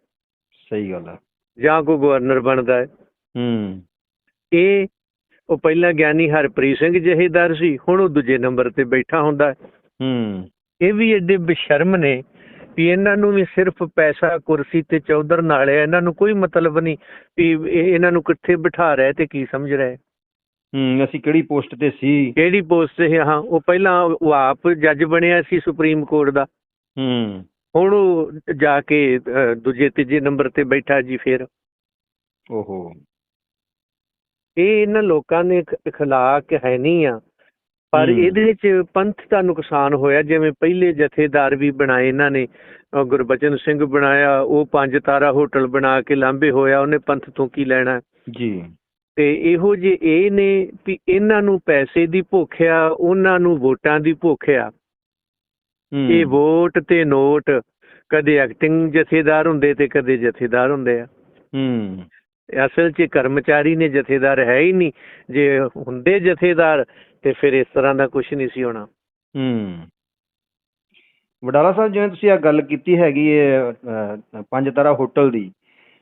ਸਹੀ ਗੱਲ ਹੈ ਜਾਂ ਕੋਈ ਗਵਰਨਰ ਬਣਦਾ। ਹੈ ਹੂੰ। ਇਹ ਉਹ ਪਹਿਲਾਂ ਗਿਆਨੀ ਹਰਪ੍ਰੀਤ ਸਿੰਘ ਜਥੇਦਾਰ ਸੀ ਹੁਣ ਉਹ ਦੂਜੇ ਨੰਬਰ ਤੇ ਬੈਠਾ ਹੁੰਦਾ ਹੈ। ਹੂੰ। ਇਹ ਵੀ ਐਡੇ ਬੇਸ਼ਰਮ ਨੇ ਵੀ ਇਹਨਾਂ ਨੂੰ ਵੀ ਸਿਰਫ ਪੈਸਾ ਕੁਰਸੀ ਤੇ ਚੌਧਰ ਨਾਲ ਹੈ। ਇਹਨਾਂ ਨੂੰ ਕੋਈ ਮਤਲਬ ਨਹੀਂ ਵੀ ਇਹ ਇਹਨਾਂ ਨੂੰ ਕਿੱਥੇ ਬਿਠਾ ਰਿਹਾ ਤੇ ਕੀ ਸਮਝ ਰਿਹਾ ਹੈ। ਅਸੀਂ ਕਿਹੜੀ ਪੋਸਟ ਤੇ ਸੀ? ਕਿਹੜੀ ਪੋਸਟ ਤੇ ਹਾਂ ਉਹ ਪਹਿਲਾਂ ਉਹ ਆਪ ਜੱਜ ਬਣਿਆ ਸੀ ਸੁਪਰੀਮ ਕੋਰਟ ਦਾ। ਹੂੰ। ਹੁਣ ਉਹ ਜਾ ਕੇ ਦੂਜੇ ਤੀਜੇ ਨੰਬਰ ਤੇ ਬੈਠਾ ਜੀ ਫੇਰ। ਓਹੋ। ਇਹ ਇਹਨਾਂ ਲੋਕਾਂ ਨੇ ਖ- ਅਖਲਾਕ ਹੈ ਨਹੀਂ ਆ। ਪਰ। ਇਹਦੇ ਵਿੱਚ ਪੰਥ ਦਾ ਨੁਕਸਾਨ ਹੋਇਆ ਜਿਵੇਂ ਪਹਿਲੇ ਜਥੇਦਾਰ ਵੀ ਬਣਾਏ ਇਹਨਾਂ ਨੇ ਗੁਰਬਚਨ ਸਿੰਘ ਬਣਾਇਆ ਉਹ ਪੰਜ ਤਾਰਾ ਹੋਟਲ ਬਣਾ ਕੇ ਲਾਂਭੇ ਹੋਇਆ ਉਹਨੇ ਪੰਥ ਤੋਂ ਕੀ ਲੈਣਾ? ਜੀ। ਤੇ ਇਹੋ ਜੇ ਇਹ ਨੇ ਵੀ ਇਹਨਾਂ ਨੂੰ ਪੈਸੇ ਦੀ ਭੁੱਖ ਆ ਉਹਨਾਂ ਨੂੰ ਵੋਟਾਂ ਦੀ ਭੁੱਖ ਆ। ਇਹ ਵੋਟ ਤੇ ਨੋਟ ਕਦੇ ਐਕਟਿੰਗ ਜਥੇਦਾਰ ਹੁੰਦੇ ਤੇ ਕਦੇ ਜਥੇਦਾਰ ਹੁੰਦੇ ਆ। ਹੂੰ। ਅਸਲ 'ਚ ਕਰਮਚਾਰੀ ਨੇ ਜਥੇਦਾਰ ਹੈ ਹੀ ਨਹੀਂ। ਜੇ ਹੁੰਦੇ ਜਥੇਦਾਰ ਤੇ ਫਿਰ ਇਸ ਤਰ੍ਹਾਂ ਦਾ ਕੁਝ ਨਹੀਂ ਸੀ ਹੋਣਾ। ਹੂੰ। ਵਡਾਲਾ ਸਾਹਿਬ ਜਿਵੇਂ ਤੁਸੀਂ ਆ ਗੱਲ ਕੀਤੀ ਹੈਗੀ ਹੈ ਪੰਜ ਤਾਰਾ ਹੋਟਲ ਦੀ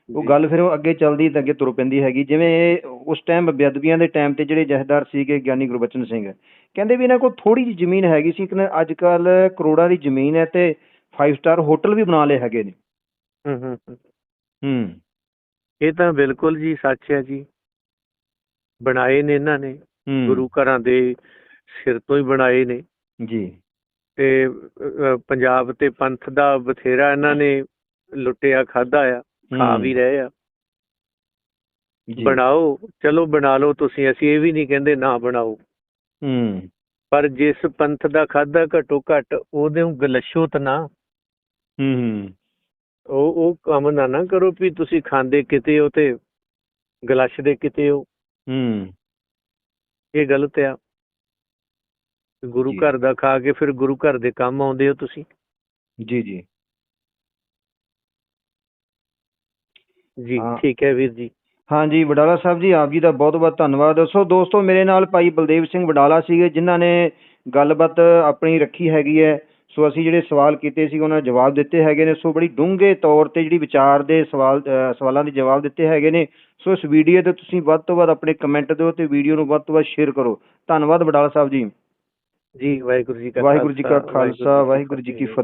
ਉਹ ਜੀ। ਗੱਲ ਫਿਰ ਉਹ ਅੱਗੇ ਚੱਲਦੀ ਤੇ ਅੱਗੇ ਤੁਰ ਪੈਂਦੀ ਹੈਗੀ। ਜਿਵੇਂ ਇਹ ਉਸ ਟਾਈਮ ਬੇਅਦਬੀਆਂ ਦੇ ਟਾਈਮ ਤੇ ਜਿਹੜੇ ਜਥੇਦਾਰ ਸੀਗੇ ਗਿਆਨੀ ਗੁਰਬਚਨ ਸਿੰਘ ਕਹਿੰਦੇ ਵੀ ਇਹਨਾਂ ਕੋਲ ਥੋੜੀ ਜਿਹੀ ਜ਼ਮੀਨ ਹੈਗੀ ਸੀ ਕਿ ਅੱਜ ਕੱਲ ਕਰੋੜਾਂ ਦੀ ਜ਼ਮੀਨ ਹੈ ਤੇ 5 ਸਟਾਰ ਹੋਟਲ ਵੀ ਬਣਾ ਲਏ ਹੈਗੇ ਨੇ। ਹੂੰ ਹੂੰ। ਹੂੰ। ਇਹ ਤਾਂ ਬਿਲਕੁਲ ਜੀ ਸੱਚ ਹੈ ਜੀ। ਬਣਾਏ ਨੇ ਇਹਨਾਂ ਨੇ। ਗੁਰੂ ਘਰਾਂ ਦੇ ਸਿਰ ਤੋਂ ਹੀ ਬਣਾਏ ਨੇ। ਜੀ। ਤੇ ਪੰਜਾਬ ਤੇ ਪੰਥ ਦਾ ਬਥੇਰਾ ਇਹਨਾਂ ਨੇ ਲੁੱਟਿਆ ਖਾਦਾ ਆ ਖਾ ਵੀ ਰਹੇ ਆ। ਬਣਾਓ ਚਲੋ ਬਣਾ ਲਓ ਤੁਸੀਂ ਅਸੀਂ ਇਹ ਵੀ ਨਹੀਂ ਕਹਿੰਦੇ ਨਾ ਬਣਾਓ। ਹੂੰ। ਪਰ ਜਿਸ ਪੰਥ ਦਾ ਖਾਦਾ ਘਟੋ ਘਟ ਉਹਦੇ ਨੂੰ ਗਲਸ਼ੋਤ ਨਾ। ਹੂੰ। ਉਹ ਉਹ ਕੰਮ ਨਾ ਨਾ ਕਰੋ ਵੀ ਤੁਸੀਂ ਖਾਂਦੇ ਕਿਤੇ ਹੋ ਤੇ ਗਲਸ਼ਦੇ ਕਿਤੇ ਹੋ। ਹੂੰ। ਇਹ ਗਲਤ ਆ। ਗੁਰੂ। ਘਰ ਦਾ ਖਾ ਕੇ ਫਿਰ ਗੁਰੂ ਘਰ ਦੇ ਕੰਮ ਆਉਂਦੇ ਹੋ ਤੁਸੀਂ। ਜੀ ਜੀ। ਜੀ। ਠੀਕ ਹੈ ਵੀਰ ਜੀ। ਹਾਂਜੀ ਵਡਾਲਾ ਸਾਹਿਬ ਜੀ ਆਪ ਜੀ ਦਾ ਬਹੁਤ ਬਹੁਤ ਧੰਨਵਾਦ। ਸੋ ਦੋਸਤੋ ਮੇਰੇ ਨਾਲ ਭਾਈ ਬਲਦੇਵ ਸਿੰਘ ਵਡਾਲਾ ਸੀਗੇ ਜਿਨ੍ਹਾਂ ਨੇ ਗੱਲਬਾਤ ਆਪਣੀ ਰੱਖੀ ਹੈਗੀ ਹੈ। ਸੋ ਅਸੀਂ ਜਿਹੜੇ ਸਵਾਲ ਕੀਤੇ ਸੀ ਉਹਨਾਂ ਦੇ ਜਵਾਬ ਦਿੱਤੇ ਹੈਗੇ ਨੇ। ਸੋ ਬੜੀ ਡੂੰਘੇ ਤੌਰ ਤੇ ਜਿਹੜੀ ਵਿਚਾਰ ਦੇ ਸਵਾਲ ਸਵਾਲਾਂ ਦੇ ਜਵਾਬ ਦਿੱਤੇ ਹੈਗੇ ਨੇ। ਸੋ ਇਸ ਵੀਡੀਓ ਤੇ ਤੁਸੀਂ ਵੱਧ ਤੋਂ ਵੱਧ ਆਪਣੇ ਕਮੈਂਟ ਦਿਓ ਤੇ ਵੀਡੀਓ ਨੂੰ ਵੱਧ ਤੋਂ ਵੱਧ ਸ਼ੇਅਰ ਕਰੋ। ਧੰਨਵਾਦ ਵਡਾਲਾ ਸਾਹਿਬ ਜੀ। ਜੀ ਵਾਹਿਗੁਰੂ ਜੀ ਕਾ ਵਾਹਿਗੁਰੂ ਜੀ ਕਾ ਖਾਲਸਾ ਵਾਹਿਗੁਰੂ ਜੀ ਕੀ ਫਤਿਹ।